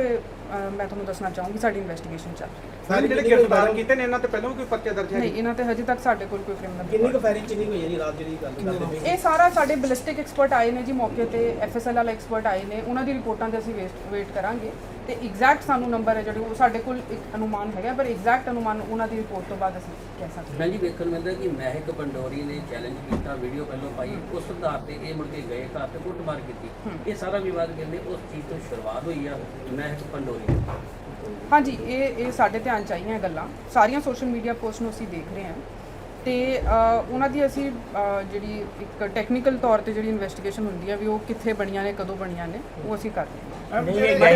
Speaker 8: ਮੈਂ ਤੁਹਾਨੂੰ ਦੱਸਣਾ ਚਾਹੂੰਗੀ ਸਾਡੀ ਇਨਵੈਸਟੀਗੇਸ਼ਨ ਚੱਲ ਰਹੀ ਹੈ।
Speaker 11: ਸਾਰੇ ਜਿਹੜੇ ਗ੍ਰਿਫਤਾਰ ਕੀਤੇ ਨੇ ਇਹਨਾਂ ਤੇ ਪਹਿਲਾਂ ਵੀ ਕੋਈ ਪਰਚਾ ਦਰਜ ਹੈ
Speaker 8: ਨਹੀਂ ਇਹਨਾਂ ਤੇ ਹਜੇ ਤੱਕ ਸਾਡੇ ਕੋਲ ਕੋਈ
Speaker 9: ਕਿੰਨੀ
Speaker 8: ਕ੍ਰਿਮੀਨਲ
Speaker 9: ਕੁ ਫਾਇਰਿੰਗ ਕਿੰਨੀ ਹੋਈ ਹੈ ਜੀ ਰਾਤ ਜਿਹੜੀ ਗੱਲ ਕਰਦੇ ਪਏ?
Speaker 8: ਇਹ ਸਾਰਾ ਸਾਡੇ ਬਲਿਸਟਿਕ ਐਕਸਪਰਟ ਆਏ ਨੇ ਜੀ ਮੌਕੇ ਤੇ ਐਫਐਸਐਲ ਵਾਲਾ ਐਕਸਪਰਟ ਆਏ ਨੇ ਉਹਨਾਂ ਦੀ ਰਿਪੋਰਟਾਂ ਤੇ ਅਸੀਂ ਵੇਟ ਕਰਾਂਗੇ। ਤੇ ਐਗਜ਼ੈਕਟ ਸਾਨੂੰ ਨੰਬਰ ਹੈ ਜਿਹੜੇ ਉਹ ਸਾਡੇ ਕੋਲ ਇੱਕ ਅਨੁਮਾਨ ਹੈਗਾ ਪਰ ਐਗਜ਼ੈਕਟ ਅਨੁਮਾਨ ਉਹਨਾਂ ਦੀ ਰਿਪੋਰਟ ਤੋਂ ਬਾਅਦ ਅਸੀਂ ਕਹਿ ਸਕਦੇ ਹਾਂ।
Speaker 12: ਜੀ ਵੇਖਣ ਮਿਲਦਾ ਕਿ ਮਹਿਕ ਪੰਡੋਰੀ ਨੇ ਚੈਲੰਜ ਕੀਤਾ ਵੀਡੀਓ ਪਹਿਲਾਂ ਪਾਈ ਉਸ ਆਧਾਰ ਤੇ ਇਹ ਮੁੜ ਕੇ ਗਏ ਘਰ ਤੇ ਕੁੱਟਮਾਰ ਕੀਤੀ। ਇਹ ਸਾਰਾ ਵਿਵਾਦ ਕਹਿੰਦੇ ਉਸ ਚੀਜ਼ ਤੋਂ ਸ਼ੁਰੂਆਤ ਹੋਈ ਆ ਮਹਿਕ ਪੰਡੋਰੀ
Speaker 8: ਹਾਂਜੀ ਇਹ ਇਹ ਸਾਡੇ ਧਿਆਨ ਚ ਆਈਆਂ ਇਹ ਗੱਲਾਂ। ਸਾਰੀਆਂ ਸੋਸ਼ਲ ਮੀਡੀਆ ਪੋਸਟ ਨੂੰ ਅਸੀਂ ਦੇਖ ਰਹੇ ਹਾਂ। ਤੇ ਉਹਨਾਂ ਦੀ ਅਸੀਂ ਜਿਹੜੀ ਇੱਕ ਟੈਕਨੀਕਲ ਤੌਰ ਤੇ ਜਿਹੜੀ ਇਨਵੈਸਟੀਗੇਸ਼ਨ ਹੁੰਦੀ ਹੈ ਵੀ ਉਹ ਕਿੱਥੇ ਬਣੀਆਂ ਨੇ ਕਦੋਂ ਬਣੀਆਂ ਨੇ ਉਹ ਅਸੀਂ ਕਰ ਰਹੇ ਹਾਂ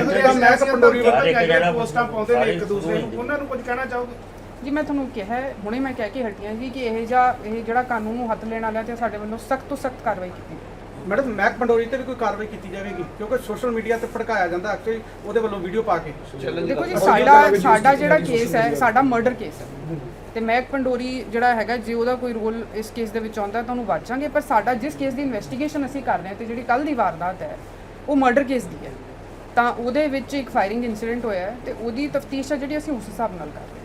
Speaker 11: ਜਿਹੜਾ ਮੈਂ ਪੰਡੋਰੀ ਵੱਲੋਂ ਪੋਸਟਾਂ ਪਾਉਂਦੇ ਨੇ ਇੱਕ ਦੂਸਰੇ ਨੂੰ ਉਹਨਾਂ ਨੂੰ ਕੁਝ ਕਹਿਣਾ ਚਾਹੋਗੇ?
Speaker 8: ਜੀ ਮੈਂ ਤੁਹਾਨੂੰ ਕਿਹਾ ਹੁਣੇ ਮੈਂ ਕਹਿ ਕੇ ਹਟੀ ਹਾਂ ਜੀ ਕਿ ਇਹ ਜਿਹਾ ਇਹ ਜਿਹੜਾ ਕਾਨੂੰਨ ਨੂੰ ਹੱਥ ਲੈਣ ਵਾਲਿਆਂ ਤੇ ਸਾਡੇ ਵੱਲੋਂ ਸਖਤ ਤੋਂ ਸਖਤ ਕਾਰਵਾਈ ਕੀਤੀ ਜਾਵੇ।
Speaker 11: ਮੈਡਮ ਮੈਕ ਪੰਡੋਰੀ ਤੇ ਵੀ ਕੋਈ ਕਾਰਵਾਈ ਕੀਤੀ ਜਾਵੇਗੀ ਕਿਉਂਕਿ ਸੋਸ਼ਲ ਮੀਡੀਆ ਤੇ ਭੜਕਾਇਆ ਜਾਂਦਾ ਐਕਚੁਅਲੀ ਉਹਦੇ ਵੱਲੋਂ ਵੀਡੀਓ ਪਾ ਕੇ।
Speaker 8: ਦੇਖੋ ਜੀ ਸਾਡਾ ਸਾਡਾ ਜਿਹੜਾ ਕੇਸ ਹੈ ਸਾਡਾ ਮਰਡਰ ਕੇਸ ਹੈ। ਤੇ ਮੈਕ ਪੰਡੋਰੀ ਜਿਹੜਾ ਹੈਗਾ ਜੇ ਉਹਦਾ ਕੋਈ ਰੋਲ ਇਸ ਕੇਸ ਦੇ ਵਿੱਚ ਆਉਂਦਾ ਤਾਂ ਉਹਨੂੰ ਵਾਚਾਂਗੇ ਪਰ ਸਾਡਾ ਜਿਸ ਕੇਸ ਦੀ ਇਨਵੈਸਟੀਗੇਸ਼ਨ ਅਸੀਂ ਕਰ ਰਹੇ ਹਾਂ ਤੇ ਜਿਹੜੀ ਕੱਲ ਦੀ ਵਾਰਦਾਤ ਹੈ ਉਹ ਮਰਡਰ ਕੇਸ ਦੀ ਹੈ। ਤਾਂ ਉਹਦੇ ਵਿੱਚ ਇੱਕ ਫਾਇਰਿੰਗ ਇਨਸੀਡੈਂਟ ਹੋਇਆ ਹੈ ਤੇ ਉਹਦੀ ਤਫਤੀਸ਼ ਹੈ ਜਿਹੜੀ ਅਸੀਂ ਉਸ ਹਿਸਾਬ ਨਾਲ ਕਰ ਰਹੇ ਹਾਂ।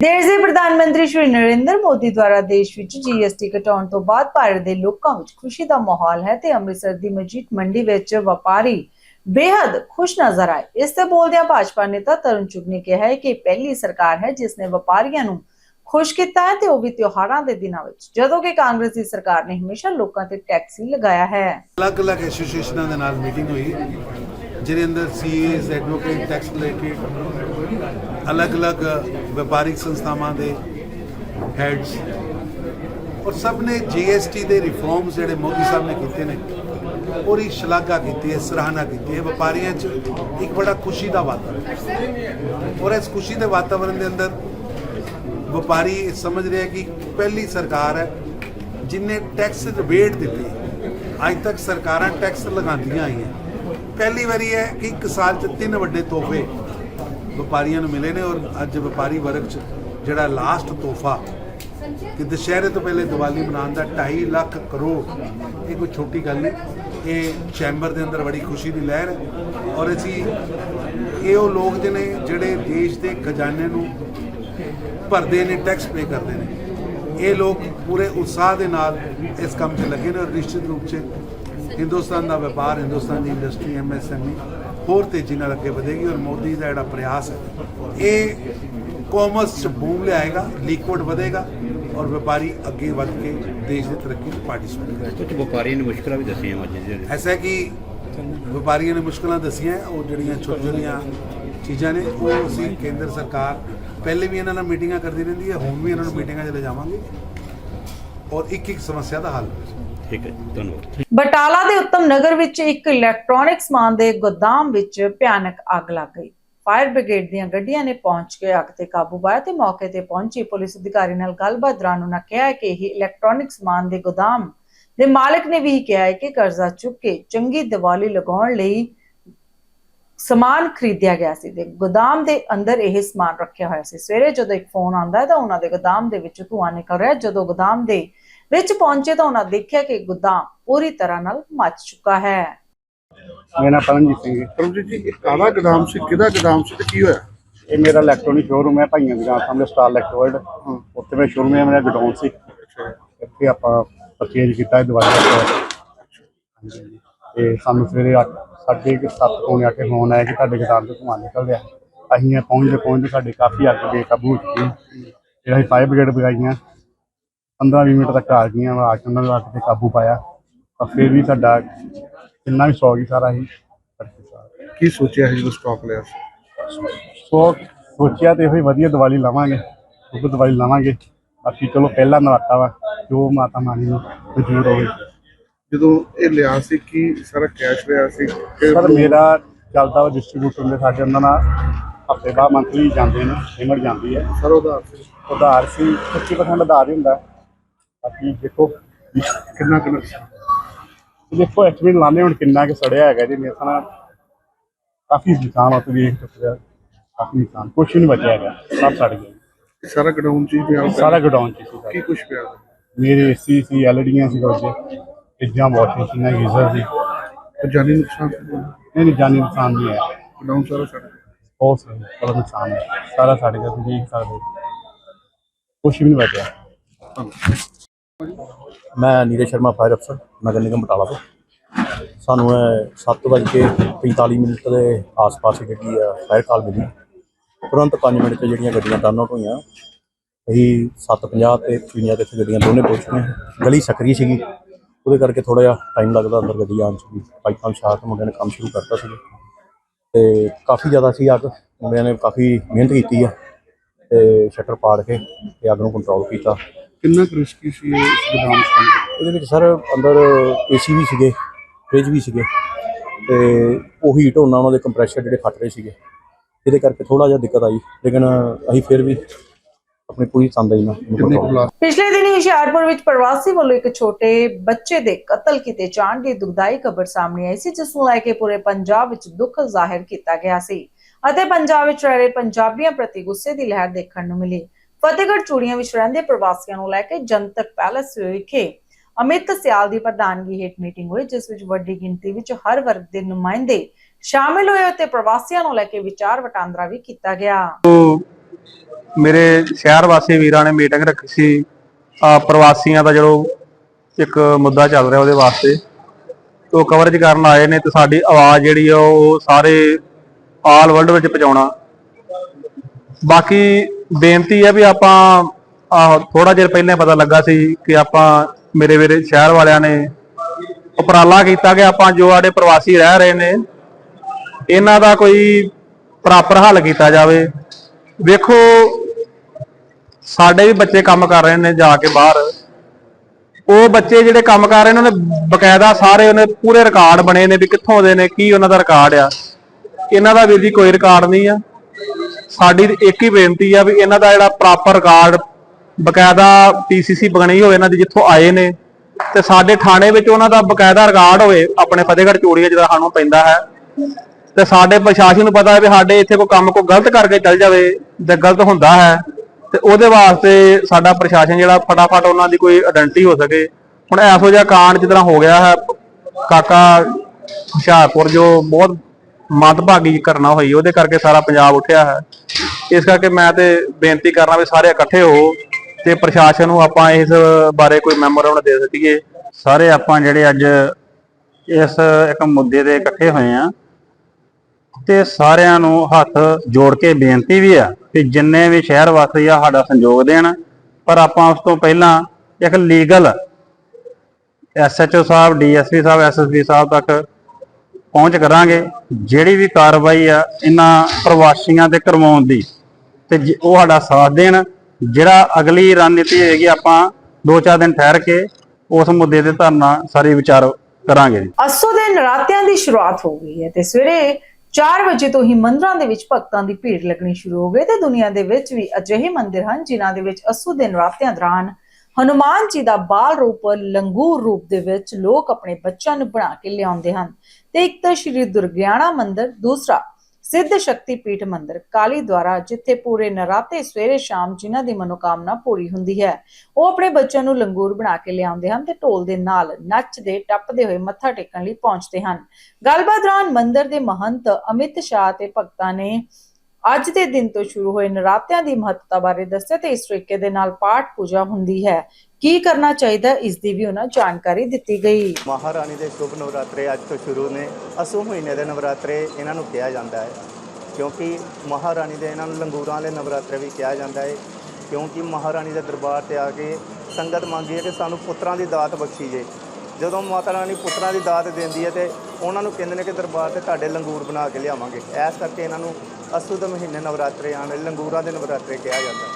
Speaker 1: ਦੇਸ਼ ਦੇ ਪ੍ਰਧਾਨ ਮੰਤਰੀ ਸ਼੍ਰੀ ਨਰਿੰਦਰ ਮੋਦੀ ਦੁਆਰਾ ਦੇਸ਼ ਵਿੱਚ ਜੀਐਸਟੀ ਘਟਾਉਣ ਤੋਂ ਬਾਅਦ ਭਾਰਤ ਦੇ ਲੋਕਾਂ ਵਿੱਚ ਖੁਸ਼ੀ ਦਾ ਮਾਹੌਲ ਹੈ ਤੇ ਅੰਮ੍ਰਿਤਸਰ ਦੀ ਮਜੀਠ ਮੰਡੀ ਵਿੱਚ ਵਪਾਰੀ ਬੇहद ਖੁਸ਼ ਨਜ਼ਰ ਆਏ। ਇਸ ਤੇ ਬੋਲਦਿਆਂ ਭਾਜਪਾ ਨੇਤਾ ਤਰੁਣ ਚੁਗ ਨੇ ਕਿਹਾ ਹੈ ਕਿ ਪਹਿਲੀ ਸਰਕਾਰ ਹੈ ਜਿਸ ਨੇ ਵਪਾਰੀਆਂ ਨੂੰ ਖੁਸ਼ ਕੀਤਾ ਹੈ ਤੇ ਉਹ ਵੀ ਤਿਉਹਾਰਾਂ ਦੇ ਦਿਨਾਂ ਵਿੱਚ, ਜਦੋਂ ਕਿ ਕਾਂਗਰਸ ਦੀ ਸਰਕਾਰ ਨੇ ਹਮੇਸ਼ਾ ਲੋਕਾਂ ਤੇ ਟੈਕਸ ਹੀ ਲਗਾਇਆ ਹੈ।
Speaker 5: ਅਲੱਗ-ਅਲੱਗ ਐਸੋਸੀਏਸ਼ਨਾਂ ਦੇ ਨਾਲ ਮੀਟਿੰਗ ਹੋਈ, ਜਿਹਦੇ ਅੰਦਰ ਸੀਏਸ ਐਡਵੋਕੇਟ ਟੈਕਸ ਰਿਲੇਟਡ ਅਲੱਗ-ਅਲੱਗ ਵਪਾਰਿਕ ਸੰਸਥਾਵਾਂ ਦੇ ਹੈਡਸ ਔਰ ਸਭ ਨੇ ਜੀਐਸਟੀ ਦੇ ਰਿਫਾਰਮਸ ਜਿਹੜੇ ਮੋਦੀ ਸਾਹਿਬ ਨੇ ਕੀਤੇ ਨੇ, ਉਹਦੀ ਸ਼ਲਾਘਾ ਕੀਤੀ ਹੈ, ਸਰਾਹਨਾ ਕੀਤੀ ਹੈ। ਵਪਾਰੀਆਂ 'ਚ ਇੱਕ ਬੜਾ ਖੁਸ਼ੀ ਦਾ ਵਾਤਾਵਰਨ ਔਰ ਇਸ ਖੁਸ਼ੀ ਦੇ ਵਾਤਾਵਰਨ ਦੇ ਅੰਦਰ ਵਪਾਰੀ ਸਮਝ ਰਿਹਾ ਕਿ ਪਹਿਲੀ ਸਰਕਾਰ ਹੈ ਜਿਨੇ ਟੈਕਸ ਰਿਬੇਟ ਦਿੱਤੀ ਅੱਜ ਤੱਕ ਸਰਕਾਰਾਂ ਟੈਕਸ ਲਗਾਉਂਦੀਆਂ ਆਈਆਂ। ਪਹਿਲੀ ਵਾਰੀ ਹੈ ਕਿ ਇੱਕ ਸਾਲ 'ਚ ਤਿੰਨ ਵੱਡੇ ਤੋਹਫੇ ਵਪਾਰੀਆਂ ਨੂੰ ਮਿਲੇ ਨੇ ਔਰ ਅੱਜ ਵਪਾਰੀ ਵਰਗ 'ਚ ਜਿਹੜਾ ਲਾਸਟ ਤੋਹਫਾ ਕਿ ਦੁਸ਼ਹਿਰੇ ਤੋਂ ਪਹਿਲੇ ਦੀਵਾਲੀ ਮਨਾਉਣ ਦਾ 2.5 ਲੱਖ ਕਰੋੜ, ਇਹ ਕੋਈ ਛੋਟੀ ਗੱਲ ਨਹੀਂ। ਇਹ ਚੈਂਬਰ ਦੇ ਅੰਦਰ ਬੜੀ ਖੁਸ਼ੀ ਦੀ ਲਹਿਰ ਹੈ ਔਰ ਅਸੀਂ ਇਹ ਉਹ ਲੋਕ ਜਿਹਨੇ ਜਿਹੜੇ ਦੇਸ਼ ਦੇ ਖਜ਼ਾਨੇ ਨੂੰ ਭਰਦੇ ਨੇ ਟੈਕਸ ਪੇ ਕਰਦੇ ਨੇ। ਇਹ ਲੋਕ ਪੂਰੇ ਉਤਸ਼ਾਹ ਦੇ ਨਾਲ ਇਸ ਕੰਮ 'ਚ ਲੱਗੇ ਨੇ ਔਰ ਨਿਸ਼ਚਿਤ ਰੂਪ 'ਚ ਹਿੰਦੁਸਤਾਨ ਦਾ ਵਪਾਰ, ਹਿੰਦੁਸਤਾਨ ਦੀ ਇੰਡਸਟਰੀ ਐਮਐਸਐਮਈ ਹੋਰ ਤੇਜ਼ੀ ਨਾਲ ਅੱਗੇ ਵਧੇਗੀ ਔਰ ਮੋਦੀ ਦਾ ਜਿਹੜਾ ਪ੍ਰਯਾਸ ਹੈ ਇਹ ਕਾਮਰਸ 'ਚ ਬੂਮ ਲਿਆਏਗਾ ਲਿਕੁਇਡ ਵਧੇਗਾ ਔਰ ਵਪਾਰੀ ਅੱਗੇ ਵੱਧ ਕੇ ਦੇਸ਼ ਦੀ ਤਰੱਕੀ 'ਚ ਪਾਰਟਿਸਿਪੇਟ ਕਰੇਗਾ
Speaker 10: ਕੁਝ ਵਪਾਰੀਆਂ ਨੇ ਮੁਸ਼ਕਲਾਂ ਵੀ ਦੱਸੀਆਂ ਅੱਜ ਦੇ
Speaker 5: ਐਸਾ ਕਿ ਵਪਾਰੀਆਂ ਨੇ ਮੁਸ਼ਕਲਾਂ ਦਸੀਆਂ ਉਹ ਜਿਹੜੀਆਂ ਛੋਟੀ ਛੋਟੀਆਂ ਚੀਜ਼ਾਂ ਨੇ ਉਹ ਅਸੀਂ ਕੇਂਦਰ ਸਰਕਾਰ ਪਹਿਲੇ ਵੀ ਇਹਨਾਂ ਨਾਲ ਮੀਟਿੰਗਾਂ ਕਰਦੀ ਰਹਿੰਦੀ ਹੈ ਹੁਣ ਵੀ ਇਹਨਾਂ ਨੂੰ ਮੀਟਿੰਗਾਂ 'ਚ ਲੈ ਜਾਵਾਂਗੇ। ਔਰ ਇੱਕ ਇੱਕ ਸਮੱਸਿਆ ਦਾ ਹੱਲ।
Speaker 10: ਠੀਕ ਹੈ ਧੰਨਵਾਦ।
Speaker 1: ਬਟਾਲਾ ਦੇ ਉੱਤਮ ਨਗਰ ਵਿੱਚ ਇੱਕ ਇਲੈਕਟ੍ਰੋਨਿਕ ਸਮਾਨ ਦੇ ਗੋਦਾਮ ਵਿੱਚ ਭਿਆਨਕ ਅੱਗ ਲੱਗ ਗਈ। ਫਾਇਰ ਬ੍ਰਿਗੇਡ ਦੀਆਂ ਗੱਡੀਆਂ ਨੇ ਪਹੁੰਚ ਕੇ ਅੱਗ ਤੇ ਕਾਬੂ ਪਾਇਆ ਤੇ ਮੌਕੇ ਤੇ ਪਹੁੰਚੀ ਪੁਲਿਸ ਅਧਿਕਾਰੀ ਨਾਲ ਗੱਲਬਾਤ ਦੌਰਾਨ ਉਹਨਾਂ ਕਿਹਾ ਕਿ ਇਹ ਇਲੈਕਟ੍ਰੋਨਿਕ ਸਮਾਨ ਦੇ ਗੋਦਾਮ ਦੇ ਮਾਲਕ ਨੇ ਵੀ ਕਿਹਾ ਹੈ ਕਿ ਕਰਜ਼ਾ ਚੁੱਕ ਕੇ ਚੰਗੀ ਦੀਵਾਲੀ ਲਗਾਉਣ ਲਈ ਸਮਾਨ ਖਰੀਦਿਆ ਗਿਆ ਸੀ ਤੇ ਗੋਦਾਮ ਦੇ ਅੰਦਰ ਇਹ ਸਮਾਨ ਰੱਖਿਆ ਹੋਇਆ ਸੀ। ਸਵੇਰੇ ਜਦੋਂ ਇੱਕ ਫੋਨ ਆਉਂਦਾ ਹੈ ਤਾਂ ਉਹਨਾਂ ਦੇ ਗੋਦਾਮ ਦੇ ਵਿੱਚ ਧੂੰਆਂ ਨਿਕਲ ਰਿਹਾ ਜਦੋਂ ਗੋਦਾਮ ਦੇ ਵਿੱਚ ਪਹੁੰਚੇ ਤਾਂ ਉਹਨਾਂ ਦੇਖਿਆ ਕਿ ਗੋਦਾਮ ਪੂਰੀ ਤਰ੍ਹਾਂ ਨਾਲ ਮੱਚ ਚੁੱਕਾ ਹੈ।
Speaker 3: ਮੇਰਾ ਨਾਮ ਪਰਮਜੀਤ ਸਿੰਘ ਹੈ। ਪਰਮਜੀਤ ਜੀ ਇਹ ਕਾਲਾ ਗਦਾਮ ਸੀ? ਕਿਹਦਾ ਗਦਾਮ ਸੀ ਤੇ ਕੀ ਹੋਇਆ?
Speaker 13: ਇਹ ਮੇਰਾ ਇਲੈਕਟ੍ਰੋਨਿਕ ਸ਼ੋਰੂਮ ਹੈ ਭਾਈਆਂ ਦੀ ਦੁਕਾਨ ਸਾਹਮਣੇ ਸਟਾਰ ਇਲੈਕਟ੍ਰੋਇਡ ਉੱਥੇ ਮੈਂ ਸ਼ੋਰੂਮ ਹੈ ਮੇਰਾ ਗਡਾਊਨ ਸੀ। ਇੱਥੇ ਆਪਾਂ ਪਰਚੇਜ ਕੀਤਾ ਇਹ ਦਵਾਈ ਦਾ ਹਾਂਜੀ। ਤੇ ਸਾਨੂੰ ਸਵੇਰੇ ਅੱਠ ਸਾਢੇ ਕੁ ਸੱਤ ਪੌਣੇ ਅੱਠ ਫੋਨ ਆਇਆ ਕਿ ਤੁਹਾਡੇ ਗਦਾਮ ਤੋਂ ਧੂੰਆਂ ਨਿਕਲ ਰਿਹਾ। ਅਸੀਂ ਇਹ ਪਹੁੰਚਦੇ ਪਹੁੰਚਦੇ ਸਾਡੇ ਕਾਫੀ ਅੱਗ ਬੇਕਾਬੂ ਹੋ ਚੁੱਕੀ ਫਿਰ ਅਸੀਂ ਫਾਇਰ ਬ੍ਰਿਗੇਡ ਬੁਲਾਈਆਂ 15-20 ਮਿੰਟ ਤੱਕ ਆ ਗਈਆਂ ਆ ਕੇ ਉਹਨਾਂ ਨੂੰ ਅੱਗ ਤੇ ਕਾਬੂ ਪਾਇਆ। ਤਾਂ ਫਿਰ ਵੀ ਸਾਡਾ ਕਿੰਨਾ ਵੀ ਸੌ ਗਈ ਸਾਰਾ ਹੀ
Speaker 3: ਕੀ ਸੋਚਿਆ ਹੈ ਜਦੋਂ ਸਟਾਕ ਲਿਆ
Speaker 13: ਸੋ? ਸੋਚਿਆ ਤੇ ਇਹੋ ਵਧੀਆ ਦੀਵਾਲੀ ਲਾਵਾਂਗੇ ਉਹ ਦੀਵਾਲੀ ਲਾਵਾਂਗੇ। ਬਾਕੀ ਚਲੋ ਪਹਿਲਾ ਨਰਾਤਾ ਵਾ ਜੋ ਮਾਤਾ ਮਾਨੀ ਨੂੰ ਮਨਜ਼ੂਰ ਹੋਵੇ।
Speaker 3: ਜਦੋਂ ਇਹ ਲਿਆ ਸੀ ਕੀ ਸਾਰਾ ਕੈਸ਼ ਲਿਆ ਸੀ? ਕਿ
Speaker 13: ਸਰ ਮੇਰਾ ਚੱਲਦਾ ਵਾ ਡਿਸਟ੍ਰੀਬਿਊਟਰ ਦੇ ਸਾਡੇ ਉਹਨਾਂ ਨਾਲ ਹਫ਼ਤੇ ਬਾਅਦ ਮੰਥਲੀ ਜਾਂਦੇ ਨੇ ਪੇਮੈਂਟ ਜਾਂਦੀ ਹੈ।
Speaker 3: ਸਰ ਉਧਾਰ ਸੀ।
Speaker 13: ਉਧਾਰ ਸੀ 25% ਉਧਾਰ ਹੀ ਹੁੰਦਾ। ਬਾਕੀ ਦੇਖੋ
Speaker 3: ਕਿੰਨਾ ਕਿੰਨਾ
Speaker 13: ਦੇਖੋ ਐਕਚੁਅਲੀ ਲਾਣੇ ਹੁਣ ਕਿੰਨਾ ਕਿ ਸੜਿਆ ਹੈਗਾ ਜੀ ਮੇਰੇ ਨਾਲ ਕਾਫੀ ਨੁਕਸਾਨ ਆ ਤੁਸੀਂ ਵੇਖ ਸਕਦੇ ਹੋ ਕਾਫੀ ਨੁਕਸਾਨ ਵੀ ਨਹੀਂ ਬਚਿਆ ਹੈਗਾ ਸਭ ਸੜ ਗਿਆ।
Speaker 3: ਸਾਰਾ ਗਡਾਊਨ ਚ ਹੀ ਪਿਆ?
Speaker 13: ਸਾਰਾ ਗਡਾਊਨ ਚ ਸੀ ਸਾਰਾ।
Speaker 3: ਕੀ ਕੁਝ ਪਿਆ
Speaker 13: ਮੇਰੇ ਏਸੀ ਸੀ ਐਲਡੀਆਂ ਸੀ ਉਹਦੇ ਫਰਿੱਜਾਂ ਵਾਸ਼ਿੰਗ ਮਸ਼ੀਨਾਂ ਗੀਜ਼ਰ ਸੀ।
Speaker 3: ਜਾਨੀ ਨੁਕਸਾਨ
Speaker 13: ਨਹੀਂ ਨਹੀਂ ਜਾਨੀ ਨੁਕਸਾਨ ਨਹੀਂ ਹੈ
Speaker 3: ਗਡਾਊਨ ਸਾਰਾ ਸੜ ਗਿਆ?
Speaker 13: ਬਹੁਤ ਸੀ ਬੜਾ ਨੁਕਸਾਨ ਹੈ ਸਾਰਾ ਸੜ ਗਿਆ ਤੁਸੀਂ ਦੇਖ ਸਕਦੇ ਹੋ। ਕੁਛ ਵੀ ਨਹੀਂ ਬਚਿਆ।
Speaker 7: ਮੈਂ ਨੀਰਜ ਸ਼ਰਮਾ ਫਾਇਰ ਅਫਸਰ ਨਗਰ ਨਿਗਮ ਬਟਾਲਾ ਤੋਂ। ਸਾਨੂੰ ਇਹ 7:45 ਮਿੰਟ ਦੇ ਆਸ-ਪਾਸ ਜਿਹੜੀ ਆ ਫਾਇਰ ਕਾਲ ਮਿਲੀ। ਤੁਰੰਤ 5 ਮਿੰਟ 'ਚ ਜਿਹੜੀਆਂ ਗੱਡੀਆਂ ਟਰਨ ਆਊਟ ਹੋਈਆਂ ਅਸੀਂ 7:50 ਤੇ 55 ਤੇ ਇੱਥੇ ਗੱਡੀਆਂ ਦੋਨੇ ਪਹੁੰਚ ਗਈਆਂ। ਗਲੀ ਸਕਰੀ ਸੀਗੀ, ਉਹਦੇ ਕਰਕੇ ਥੋੜਾ ਜਿਹਾ ਟਾਈਮ ਲੱਗਦਾ ਅੰਦਰ ਗੱਡੀ ਆਉਣ 'ਚ ਵੀ। ਪਾਈਪਾਂ ਵਿਛਾ ਕੇ ਮੁੰਡਿਆਂ ਨੇ ਕੰਮ ਸ਼ੁਰੂ ਕਰਤਾ ਸੀ ਤੇ ਕਾਫੀ ਜ਼ਿਆਦਾ ਸੀ ਅੱਗ, ਮੁੰਡਿਆਂ ਨੇ ਕਾਫੀ ਮਿਹਨਤ ਕੀਤੀ ਆ ਤੇ ਸ਼ਟਰ ਪਾੜ ਕੇ ਤੇ ਅੱਗ ਨੂੰ ਕੰਟਰੋਲ ਕੀਤਾ।
Speaker 3: ਕਿੰਨਾ ਕੁ ਰਿਸਕੀ ਸੀ ਇਹ ਇਸ ਗਦਾਮ
Speaker 7: ਇਹਦੇ ਵਿੱਚ ਸਰ ਅੰਦਰ ਏਸੀ ਵੀ ਸੀਗੇ ਫ੍ਰਿਜ ਵੀ ਸੀਗੇ ਤੇ ਉਹ ਹੀਟ ਹੋਣਾ ਉਹਨਾਂ ਦੇ ਕੰਪਰੈਸ਼ਰ ਜਿਹੜੇ ਫਟ ਰਹੇ ਸੀਗੇ। ਇਹਦੇ ਕਰਕੇ ਥੋੜਾ ਜਿਹਾ ਦਿੱਕਤ ਆਈ ਲੇਕਿਨ ਅਸੀਂ ਫਿਰ ਵੀ ਆਪਣੀ ਪੂਰੀ ਤੰਦਾਈ ਨਾਲ ਇਹਨੂੰ
Speaker 3: ਕਿੰਨੇ ਕੁ
Speaker 7: control
Speaker 3: ਬਲਾਸਟ
Speaker 1: ਪਿਛਲੇ ਦਿਨੀ ਹੁਸ਼ਿਆਰਪੁਰ ਵਿੱਚ ਪ੍ਰਵਾਸੀ ਵੱਲੋਂ ਇੱਕ ਛੋਟੇ ਬੱਚੇ ਦੇ ਕਤਲ ਕੀਤੇ ਜਾਣ ਦੀ ਦੁਖਦਾਈ ਖਬਰ ਸਾਹਮਣੇ ਆਈ ਸੀ ਜਿਸ ਨੂੰ ਲੈ ਕੇ ਪੂਰੇ ਪੰਜਾਬ ਵਿੱਚ ਦੁੱਖ ਜ਼ਾਹਿਰ ਕੀਤਾ ਗਿਆ ਸੀ ਅਤੇ ਪੰਜਾਬ ਵਿੱਚ ਰਹਿ ਰਹੇ ਪੰਜਾਬੀਆਂ ਪ੍ਰਤੀ ਗੁੱਸੇ ਦੀ ਲਹਿਰ ਦੇਖਣ ਨੂੰ ਮਿਲੀ। ਫਤਿਹਗੜ੍ਹ ਚੂੜੀਆਂ ਵਿੱਚ ਰਹਿੰਦੇ ਪ੍ਰਵਾਸੀਆਂ ਨੂੰ ਲੈ ਕੇ ਜਨਤਕ ਪੈਲੇਸ ਵਿਖੇ ਅਮਿਤ ਸਿਆਲ ਦੀ ਪ੍ਰਧਾਨਗੀ ਹੇਠ ਮੀਟਿੰਗ ਹੋਈ, ਜਿਸ ਵਿੱਚ ਵੱਡੀ ਗਿਣਤੀ ਵਿੱਚ ਹਰ ਵਰਗ ਦੇ ਨੁਮਾਇੰਦੇ ਸ਼ਾਮਿਲ ਹੋਏ ਅਤੇ ਪ੍ਰਵਾਸੀਆਂ ਨੂੰ ਲੈ ਕੇ ਵਿਚਾਰ ਵਟਾਂਦਰਾ ਵੀ ਕੀਤਾ ਗਿਆ।
Speaker 11: ਮੇਰੇ ਸ਼ਹਿਰ ਵਾਸੀ ਵੀਰਾਂ ਨੇ ਮੀਟਿੰਗ ਰੱਖੀ ਸੀ ਪ੍ਰਵਾਸੀਆਂ ਦਾ ਜਦੋਂ ਇੱਕ ਮੁੱਦਾ ਚੱਲ ਰਿਹਾ ਉਹਦੇ ਵਾਸਤੇ ਤੋਂ ਕਵਰੇਜ ਕਰਨ ਆਏ ਨੇ ਤੇ ਸਾਡੀ ਆਵਾਜ਼ ਜਿਹੜੀ ਆ ਉਹ ਸਾਰੇ ਆਲ ਵਰਲਡ ਵਿੱਚ ਪਹੁੰਚਾਉਣਾ। ਬਾਕੀ ਬੇਨਤੀ ਹੈ ਵੀ ਆਪਾਂ, ਆਹ ਥੋੜਾ ਜਿਹਾ ਪਹਿਲਾਂ ਪਤਾ ਲੱਗਾ ਸੀ ਕਿ ਆਪਾਂ ਮੇਰੇ ਵੀਰੇ ਸ਼ਹਿਰ ਵਾਲਿਆਂ ਨੇ ਉਪਰਾਲਾ ਕੀਤਾ ਕਿ ਆਪਾਂ ਜੋ ਸਾਡੇ ਪ੍ਰਵਾਸੀ ਰਹਿ ਰਹੇ ਨੇ, ਇਹਨਾਂ ਦਾ ਕੋਈ ਪ੍ਰਾਪਰ ਹੱਲ ਕੀਤਾ ਜਾਵੇ। ਵੇਖੋ, ਸਾਡੇ ਵੀ ਬੱਚੇ ਕੰਮ ਕਰ ਰਹੇ ਨੇ ਜਾ ਕੇ ਬਾਹਰ। ਉਹ ਬੱਚੇ ਜਿਹੜੇ ਕੰਮ ਕਰ ਰਹੇ ਨੇ, ਉਹਨੇ ਬਕਾਇਦਾ ਸਾਰੇ ਉਹਨੇ ਪੂਰੇ ਰਿਕਾਰਡ ਬਣੇ ਨੇ ਵੀ ਕਿੱਥੋਂ ਦੇ ਨੇ, ਕੀ ਉਹਨਾਂ ਦਾ ਰਿਕਾਰਡ ਆ। ਇਹਨਾਂ ਦਾ ਵੀਰ ਜੀ ਕੋਈ ਰਿਕਾਰਡ ਨਹੀਂ ਆ। ਸਾਡੀ ਇੱਕ ਹੀ ਬੇਨਤੀ ਆ ਵੀ ਇਹਨਾਂ ਦਾ ਜਿਹੜਾ ਪ੍ਰੋਪਰ ਰਿਕਾਰਡ ਬਕਾਇਦਾ ਪੀਸੀਸੀ ਬਣੀ ਹੋਵੇ ਇਹਨਾਂ ਦੀ ਜਿੱਥੋਂ ਆਏ ਨੇ ਤੇ ਸਾਡੇ ਥਾਣੇ ਵਿੱਚ ਉਹਨਾਂ ਦਾ ਬਕਾਇਦਾ ਰਿਕਾਰਡ ਹੋਵੇ ਆਪਣੇ ਫਤਿਹਗੜ੍ਹ ਚੂੜੀਆਂ ਜਿਹੜਾ ਸਾਨੂੰ ਪੈਂਦਾ ਹੈ। ਤੇ ਸਾਡੇ ਪ੍ਰਸ਼ਾਸਨ ਨੂੰ ਪਤਾ ਹੈ ਵੀ ਸਾਡੇ ਇੱਥੇ ਕੋਈ ਕੰਮ ਕੋਈ ਗਲਤ ਕਰਕੇ ਚੱਲ ਜਾਵੇ ਜਾਂ ਗਲਤ ਹੁੰਦਾ ਹੈ ਤੇ ਉਹਦੇ ਵਾਸਤੇ ਸਾਡਾ ਪ੍ਰਸ਼ਾਸਨ ਜਿਹੜਾ ਫਟਾਫਟ ਉਹਨਾਂ ਦੀ ਕੋਈ ਆਇਡੈਂਟੀ ਹੋ ਸਕੇ। ਹੁਣ ਇਹੋ ਜਿਹਾ ਕਾਂਡ ਜਿਸ ਤਰ੍ਹਾਂ ਹੋ ਗਿਆ ਹੈ, ਕਾਕਾ ਹੁਸ਼ਿਆਰਪੁਰ ਜੋ ਬਹੁਤ ਮੰਦਭਾਗੀ ਘਟਨਾ ਹੋਈ, ਉਹਦੇ ਕਰਕੇ ਸਾਰਾ ਪੰਜਾਬ ਉੱਠਿਆ ਹੈ। ਇਸ ਕਰਕੇ ਮੈਂ ਤੇ ਬੇਨਤੀ ਕਰਨਾ ਵੀ ਸਾਰੇ ਇਕੱਠੇ ਹੋ ਤੇ ਪ੍ਰਸ਼ਾਸਨ ਨੂੰ ਆਪਾਂ ਇਸ ਬਾਰੇ ਕੋਈ ਮੈਮੋਰੰਡਮ ਦੇ ਸਕੀਏ। ਸਾਰੇ ਆਪਾਂ ਜਿਹੜੇ ਅੱਜ ਇਸ ਇੱਕ ਮੁੱਦੇ ਤੇ ਇਕੱਠੇ ਹੋਏ ਆ ਤੇ ਸਾਰਿਆਂ ਨੂੰ ਹੱਥ ਜੋੜ ਕੇ ਬੇਨਤੀ ਵੀ ਆ ਕਿ ਜਿੰਨੇ ਵੀ ਸ਼ਹਿਰ ਵਾਸੀ ਆ ਸਾਡਾ ਸੰਯੋਗ ਦੇਣ, ਪਰ ਆਪਾਂ ਉਸ ਤੋਂ ਪਹਿਲਾਂ ਇੱਕ legal SHO sahib DSP sahib SSP sahib ਤੱਕ ਪਹੁੰਚ ਕਰਾਂਗੇ। ਜਿਹੜੀ ਵੀ ਕਾਰਵਾਈ ਆ, ਇਹਨਾਂ ਪ੍ਰਵਾਸੀਆਂ ਤੇ ਕਰਵਾਉਣ ਦੀ। ਤੇ ਉਹ ਸਾਡਾ ਸਾਥ ਦੇਣ, ਜਿਹੜਾ ਅਗਲੀ ਰਣਨੀਤੀ ਹੋਏਗੀ ਆਪਾਂ ਦੋ ਚਾਰ ਦਿਨ ਠਹਿਰ ਕੇ ਉਸ ਮੁੱਦੇ ਤੇ ਧਰਨਾ ਸਾਰੀ ਵਿਚਾਰ ਕਰਾਂਗੇ।
Speaker 1: ਅਸੂ ਦੇ ਨਰਾਤਿਆਂ ਦੀ ਸ਼ੁਰੂਆਤ ਹੋ ਗਈ ਹੈ ਤੇ ਸਵੇਰੇ 4 ਵਜੇ ਤੋਂ ਹੀ ਮੰਦਰਾਂ ਦੇ ਵਿੱਚ ਭਗਤਾਂ ਦੀ ਭੀੜ ਲੱਗਣੀ ਸ਼ੁਰੂ ਹੋ ਗਈ ਤੇ ਦੁਨੀਆ ਦੇ ਵਿੱਚ ਵੀ ਅਜਿਹੇ ਮੰਦਿਰ ਹਨ ਜਿਨ੍ਹਾਂ ਦੇ ਵਿੱਚ ਅਸੂ ਦੇ ਨਰਾਤਿਆਂ ਦੌਰਾਨ ਹਨੂਮਾਨ ਜੀ ਦਾ ਬਾਲ ਰੂਪ ਲੰਗੂਰ ਰੂਪ ਦੇ ਵਿੱਚ ਲੋਕ ਆਪਣੇ ਬੱਚਿਆਂ ਨੂੰ ਬਣਾ ਕੇ ਲਿਆਉਂਦੇ ਹਨ। ਤੇ ਇੱਕ ਤਾਂ ਸ਼੍ਰੀ ਦੁਰਗਿਆਣਾ ਮੰਦਿਰ, ਦੂਸਰਾ ਸਿੱਧ ਸ਼ਕਤੀ ਪੀਠ ਮੰਦਿਰ ਕਾਲੀ ਦੁਆਰਾ, ਜਿੱਥੇ ਪੂਰੇ ਨਰਾਤੇ ਸਵੇਰੇ ਸ਼ਾਮ ਜਿਨ੍ਹਾਂ ਦੀ ਮਨੋਕਾਮਨਾ ਪੂਰੀ ਹੁੰਦੀ ਹੈ, ਉਹ ਆਪਣੇ ਬੱਚਿਆਂ ਨੂੰ ਲੰਗੂਰ ਬਣਾ ਕੇ ਲਿਆਉਂਦੇ ਹਨ ਤੇ ਢੋਲ ਦੇ ਨਾਲ ਨੱਚਦੇ ਟੱਪਦੇ ਹੋਏ ਮੱਥਾ ਟੇਕਣ ਲਈ ਪਹੁੰਚਦੇ ਹਨ। ਗੱਲਬਾਤ ਦੌਰਾਨ ਮੰਦਿਰ ਦੇ ਮਹੰਤ ਅਮਿਤ ਸ਼ਾਹ ਤੇ ਭਗਤਾਂ ਨੇ ਅੱਜ ਦੇ ਦਿਨ ਤੋਂ ਸ਼ੁਰੂ ਹੋਏ ਨਰਾਤਿਆਂ ਦੀ ਮਹੱਤਤਾ ਬਾਰੇ ਦੱਸਿਆ ਤੇ ਇਸ ਤਰੀਕੇ ਦੇ ਨਾਲ ਪਾਠ ਪੂਜਾ ਹੁੰਦੀ ਹੈ। ਕੀ ਕਰਨਾ ਚਾਹੀਦਾ, ਇਸ ਦੀ ਵੀ ਉਹਨਾਂ ਜਾਣਕਾਰੀ ਦਿੱਤੀ ਗਈ।
Speaker 10: ਮਹਾਰਾਣੀ ਦੇ ਸ਼ੁਭ ਨਵਰਾਤਰੇ ਅੱਜ ਤੋਂ ਸ਼ੁਰੂ ਨੇ। ਅਸੂ ਮਹੀਨੇ ਦੇ ਨਵਰਾਤਰੇ ਇਹਨਾਂ ਨੂੰ ਕਿਹਾ ਜਾਂਦਾ ਹੈ। ਕਿਉਂਕਿ ਮਹਾਰਾਣੀ ਦੇ ਇਹਨਾਂ ਨੂੰ ਲੰਗੂਰਾਂ ਵਾਲੇ ਨਵਰਾਤਰੇ ਵੀ ਕਿਹਾ ਜਾਂਦਾ ਹੈ। ਕਿਉਂਕਿ ਮਹਾਰਾਣੀ ਦੇ ਦਰਬਾਰ ਤੇ ਆ ਕੇ ਸੰਗਤ ਮੰਗਦੀ ਹੈ ਕਿ ਸਾਨੂੰ ਪੁੱਤਰਾਂ ਦੀ ਦਾਤ ਬਖਸ਼ੀ ਜੇ। ਜਦੋਂ ਮਾਤਾ ਰਾਣੀ ਪੁੱਤਰਾਂ ਦੀ ਦਾਤ ਦਿੰਦੀ ਹੈ ਤੇ ਉਹਨਾਂ ਨੂੰ ਕਹਿੰਦੇ ਨੇ ਕਿ ਦਰਬਾਰ ਤੇ ਤੁਹਾਡੇ ਲੰਗੂਰ ਬਣਾ ਕੇ ਲਿਆਵਾਂਗੇ। ਇਸ ਕਰਕੇ ਇਹਨਾਂ ਨੂੰ ਅਸੂ ਦੇ ਮਹੀਨੇ ਨਵਰਾਤਰੇ ਆਣ ਲੰਗੂਰਾਂ ਦੇ ਨਵਰਾਤਰੇ ਕਿਹਾ ਜਾਂਦਾ।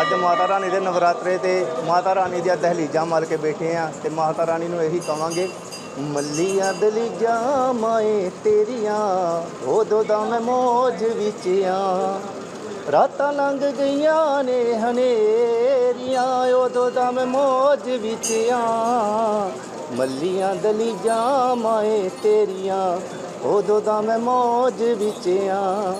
Speaker 10: ਅੱਜ ਮਾਤਾ ਰਾਣੀ ਦੇ ਨਵਰਾਤਰੇ ਤੇ ਮਾਤਾ ਰਾਣੀ ਦੀਆਂ ਦਹਲੀਜਾਂ ਮਲ ਕੇ ਬੈਠੇ ਆ ਤੇ ਮਾਤਾ ਰਾਣੀ ਨੂੰ ਇਹੀ ਕਵਾਂਗੇ, ਮੱਲੀਆਂ ਦਲੀਜਾਂ ਮਾਏ ਤੇਰੀਆਂ ਉਦੋਂ ਦਾ ਮੈਂ ਮੋਜ ਵਿੱਚ ਆ। ਰਾਤਾਂ ਲੰਘ ਗਈਆਂ ਨੇ ਹਨੇਰੀਆਂ ਉਦੋਂ ਦਾ ਮੈਂ ਮੋਜ ਵਿੱਚ ਆ। ਮੱਲੀਆਂ ਦਲੀਜਾਂ ਮਾਏ ਤੇਰੀਆਂ ਉਦੋਂ ਦਾ ਮੈਂ ਮੌਜ ਵਿੱਚ ਆ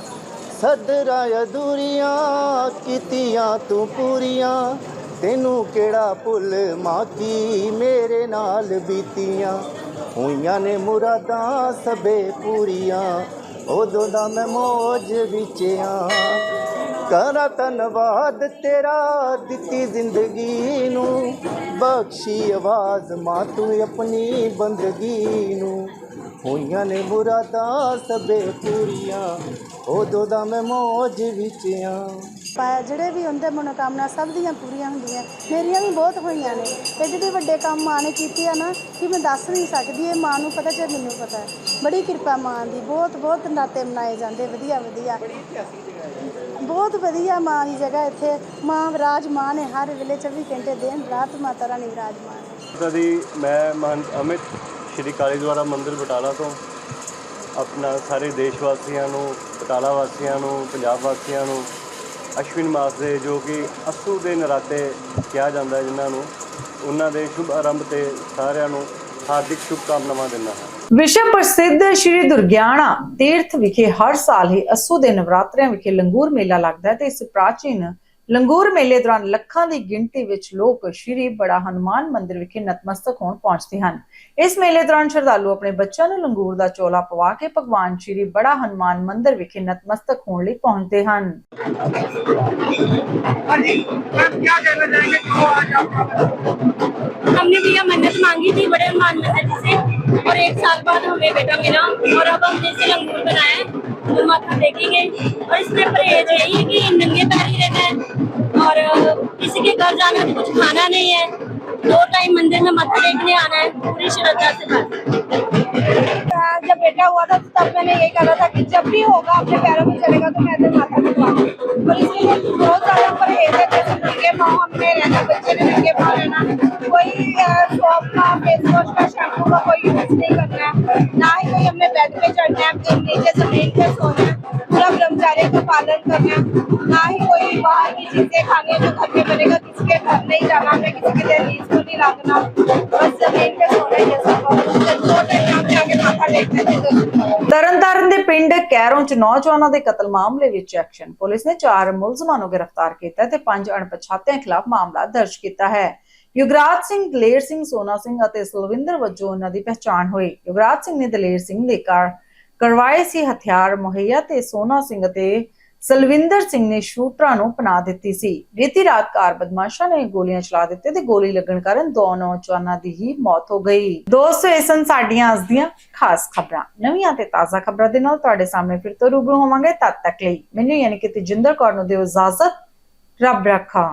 Speaker 10: ਸਦਰਾਂ ਅਧੂਰੀਆਂ ਕੀਤੀਆਂ ਤੂੰ ਪੂਰੀਆਂ। ਤੈਨੂੰ ਕਿਹੜਾ ਭੁੱਲ ਮਾਕੀ ਮੇਰੇ ਨਾਲ ਬੀਤੀਆਂ। ਹੋਈਆਂ ਨੇ ਮੁਰਾਦਾਂ ਸਭੇ ਪੂਰੀਆਂ। ਉਦੋਂ ਦਾ ਮੈਂ ਮੌਜ ਵਿੱਚ ਆ ਕਰਾਂ ਧੰਨਵਾਦ ਤੇਰਾ ਦਿੱਤੀ ਜ਼ਿੰਦਗੀ ਨੂੰ। ਬਖਸ਼ੀ ਆਵਾਜ਼ ਮਾਂ ਤੂੰ ਆਪਣੀ ਬੰਦਗੀ ਨੂੰ। ਹੋਈਆਂ ਨੇ ਮੁਰਾਦਾਂ ਸਭੇ ਪੂਰੀਆਂ ਉਦੋਂ ਦਾ ਮੈਂ ਮੌਜ ਵਿੱਚ ਆ।
Speaker 14: ਪਾ- ਜਿਹੜੇ ਵੀ ਹੁੰਦੇ ਮਨੋਕਾਮਨਾ ਸਭ ਦੀਆਂ ਪੂਰੀਆਂ ਹੁੰਦੀਆਂ ਮੇਰੀਆਂ ਵੀ ਬਹੁਤ ਹੋਈਆਂ ਨੇ। ਤੇ ਜਿਹੜੇ ਵੱਡੇ ਕੰਮ ਮਾਂ ਨੇ ਕੀਤੇ ਆ ਨਾ ਕਿ ਮੈਂ ਦੱਸ ਨਹੀਂ ਸਕਦੀ ਇਹ ਮਾਂ ਨੂੰ ਪਤਾ ਚਾਹੇ ਮੈਨੂੰ ਪਤਾ। ਹੈ ਬੜੀ ਕਿਰਪਾ ਮਾਂ ਦੀ ਬਹੁਤ ਬਹੁਤ ਨਾਤੇ ਮਨਾਏ ਜਾਂਦੇ ਵਧੀਆ ਵਧੀਆ। ਬਹੁਤ ਵਧੀਆ ਮਾਂ ਦੀ ਜਗ੍ਹਾ ਇੱਥੇ ਮਾਂ ਵਿਰਾਜਮਾਨ ਹੈ ਹਰ ਵੇਲੇ 24 ਘੰਟੇ ਦਿਨ ਰਾਤ ਮਾਤਾ ਰਾਣੀ ਵਿਰਾਜਮਾਨ ਹੈ
Speaker 15: ਮੈਂ ਮਹੰਤ ਅਮਿਤ ਸ਼੍ਰੀ ਕਾਲੀ ਦੁਆਰਾ ਮੰਦਿਰ ਬਟਾਲਾ ਤੋਂ ਆਪਣਾ ਸਾਰੇ ਦੇਸ਼ ਵਾਸੀਆਂ ਨੂੰ, ਬਟਾਲਾ ਵਾਸੀਆਂ ਨੂੰ, ਪੰਜਾਬ ਵਾਸੀਆਂ ਨੂੰ, ਅਸ਼ਵਿਨ ਮਾਸ ਦੇ ਜੋ ਕਿ ਅਸੂ ਦੇ ਨਰਾਤੇ ਕਿਹਾ ਜਾਂਦਾ ਹੈ ਜਿਨ੍ਹਾਂ ਨੂੰ, ਉਹਨਾਂ ਦੇ ਸ਼ੁਭ ਆਰੰਭ ਤੇ ਸਾਰਿਆਂ ਨੂੰ ਹਾਰਦਿਕ ਸ਼ੁਭਕਾਮਨਾਵਾਂ ਦਿੰਦਾ ਹਾਂ।
Speaker 1: ਵਿਸ਼ਵ ਪ੍ਰਸਿੱਧ ਸ਼੍ਰੀ ਦੁਰਗਿਆਣਾ ਤੀਰਥ ਵਿਖੇ ਹਰ ਸਾਲ ਹੀ ਅਸੂ ਦੇ ਨਵਰਾਤਰਿਆਂ ਵਿਖੇ ਲੰਗੂਰ ਮੇਲਾ ਲੱਗਦਾ ਹੈ ਤੇ ਇਸ ਪ੍ਰਾਚੀਨ ਲੰਗੂਰ ਮੇਲੇ ਦੌਰਾਨ ਲੱਖਾਂ ਦੀ ਗਿਣਤੀ ਵਿੱਚ ਲੋਕ ਸ਼੍ਰੀ ਬੜਾ ਹਨੂਮਾਨ ਮੰਦਿਰ ਵਿਖੇ ਨਤਮਸਤਕ ਹੋਣ ਪਹੁੰਚਦੇ ਹਨ ਇਸ ਮੇਲੇ ਦੌਰਾਨ ਸ਼ਰਧਾਲੂ ਆਪਣੇ ਬੱਚਿਆਂ ਨੂੰ ਲੰਗੂਰ ਦਾ ਚੋਲਾ ਪਵਾ ਕੇ ਭਗਵਾਨ ਸ਼੍ਰੀ ਬੜਾ ਹਨੂਮਾਨ ਮੰਦਿਰ ਵਿਖੇ ਨਤਮਸਤਕ ਹੋਣ ਲਈ ਪਹੁੰਚਦੇ ਹਨ
Speaker 14: हमने भैया मन्नत मांगी थी बड़े हनुमान मंदिर से और एक साल बाद हमें बेटा मिला और अब हमने इसे लंगूर बनाया है तो माथा देखेंगे और इसमें परहेज यही है कि नंगे पैर ही रहना है और अ, किसी के घर जाना तो कुछ खाना नहीं है दो टाइम मंदिर में माथा टेकने आना है पूरी श्रद्धा से बस जब बेटा हुआ था तब मैंने ये कहा था कि जब भी होगा अपने पैरों में चलेगा तो मैं माथा टेकवा और इसलिए बहुत ज़्यादा परहेज है। जैसे नंगे पाँव हमने रहना, बच्चे ने नंगे पाँव रहना। कोई सोप का फेस वॉश का शैम्पू का कोई यूज़ नहीं करना है। ना ही कोई हमने बेड पे चढ़ना है नीचे ज़मीन पे सोना है, पूरा ब्रह्मचार्य का पालन करना है। ना ही कोई बाहर की चीज़ें खानी जो घर में बनेगा, किसी के घर नहीं जाना, हमें किसी के दहलीज को नहीं लागना बस ज़मीन पे सोना है जैसा
Speaker 1: ਤਰਨਤਾਰਨ ਦੇ ਪਿੰਡ ਕੈਰੋਂ ਚ ਨੌਜਵਾਨਾਂ ਦੇ ਕਤਲ ਮਾਮਲੇ ਵਿੱਚ ਐਕਸ਼ਨ ਪੁਲਿਸ ਨੇ ਚਾਰ ਮੁਲਜ਼ਮਾਂ ਨੂੰ ਗ੍ਰਿਫਤਾਰ ਕੀਤਾ ਤੇ ਪੰਜ ਅਣਪਛਾਤਿਆਂ ਖਿਲਾਫ ਮਾਮਲਾ ਦਰਜ ਕੀਤਾ ਹੈ। ਯੁਗਰਾਜ ਸਿੰਘ, ਦਲੇਰ ਸਿੰਘ, ਸੋਨਾ ਸਿੰਘ ਅਤੇ ਸੁਲਵਿੰਦਰ ਵਜੋਂ ਉਹਨਾਂ ਦੀ ਪਛਾਣ ਹੋਈ। ਯੁਗਰਾਜ ਸਿੰਘ ਨੇ ਦਲੇਰ ਸਿੰਘ ਦੇ ਕਾਰ ਕਰਵਾਏ ਸੀ ਹਥਿਆਰ ਮੁਹੱਈਆ ਤੇ ਸੋਨਾ ਸਿੰਘ ਅਤੇ ਸਲਵਿੰਦਰ ਸਿੰਘ ਨੇ ਸ਼ੂਟਰਾਂ ਨੂੰ ਪਨਾਹ ਦਿੱਤੀ ਸੀ। ਬੀਤੀ ਰਾਤ ਕਾਰ ਬਦਮਾਸ਼ਾਂ ਨੇ ਗੋਲੀਆਂ ਚਲਾ ਦਿੱਤੇ ਤੇ ਗੋਲੀ ਲੱਗਣ ਕਾਰਨ ਦੋ ਨੌਜਵਾਨਾਂ ਦੀ ਹੀ ਮੌਤ ਹੋ ਗਈ। ਦੋਸਤੋ ਇਹ ਸਨ ਸਾਡੀਆਂ ਅੱਜ ਦੀਆਂ ਖਾਸ ਖਬਰਾਂ। ਨਵੀਆਂ ਤੇ ਤਾਜ਼ਾ ਖਬਰਾਂ ਦੇ ਨਾਲ ਤੁਹਾਡੇ ਸਾਹਮਣੇ ਫਿਰ ਤੋਂ ਰੂਬਰੂ ਹੋਵਾਂਗੇ ਤਦ ਤੱਕ ਲਈ ਮੈਨੂੰ ਯਾਨੀ ਕਿ ਤੇਜਿੰਦਰ ਕੌਰ ਨੂੰ ਦਿਓ ਇਜਾਜ਼ਤ। ਰੱਬ ਰੱਖਾ।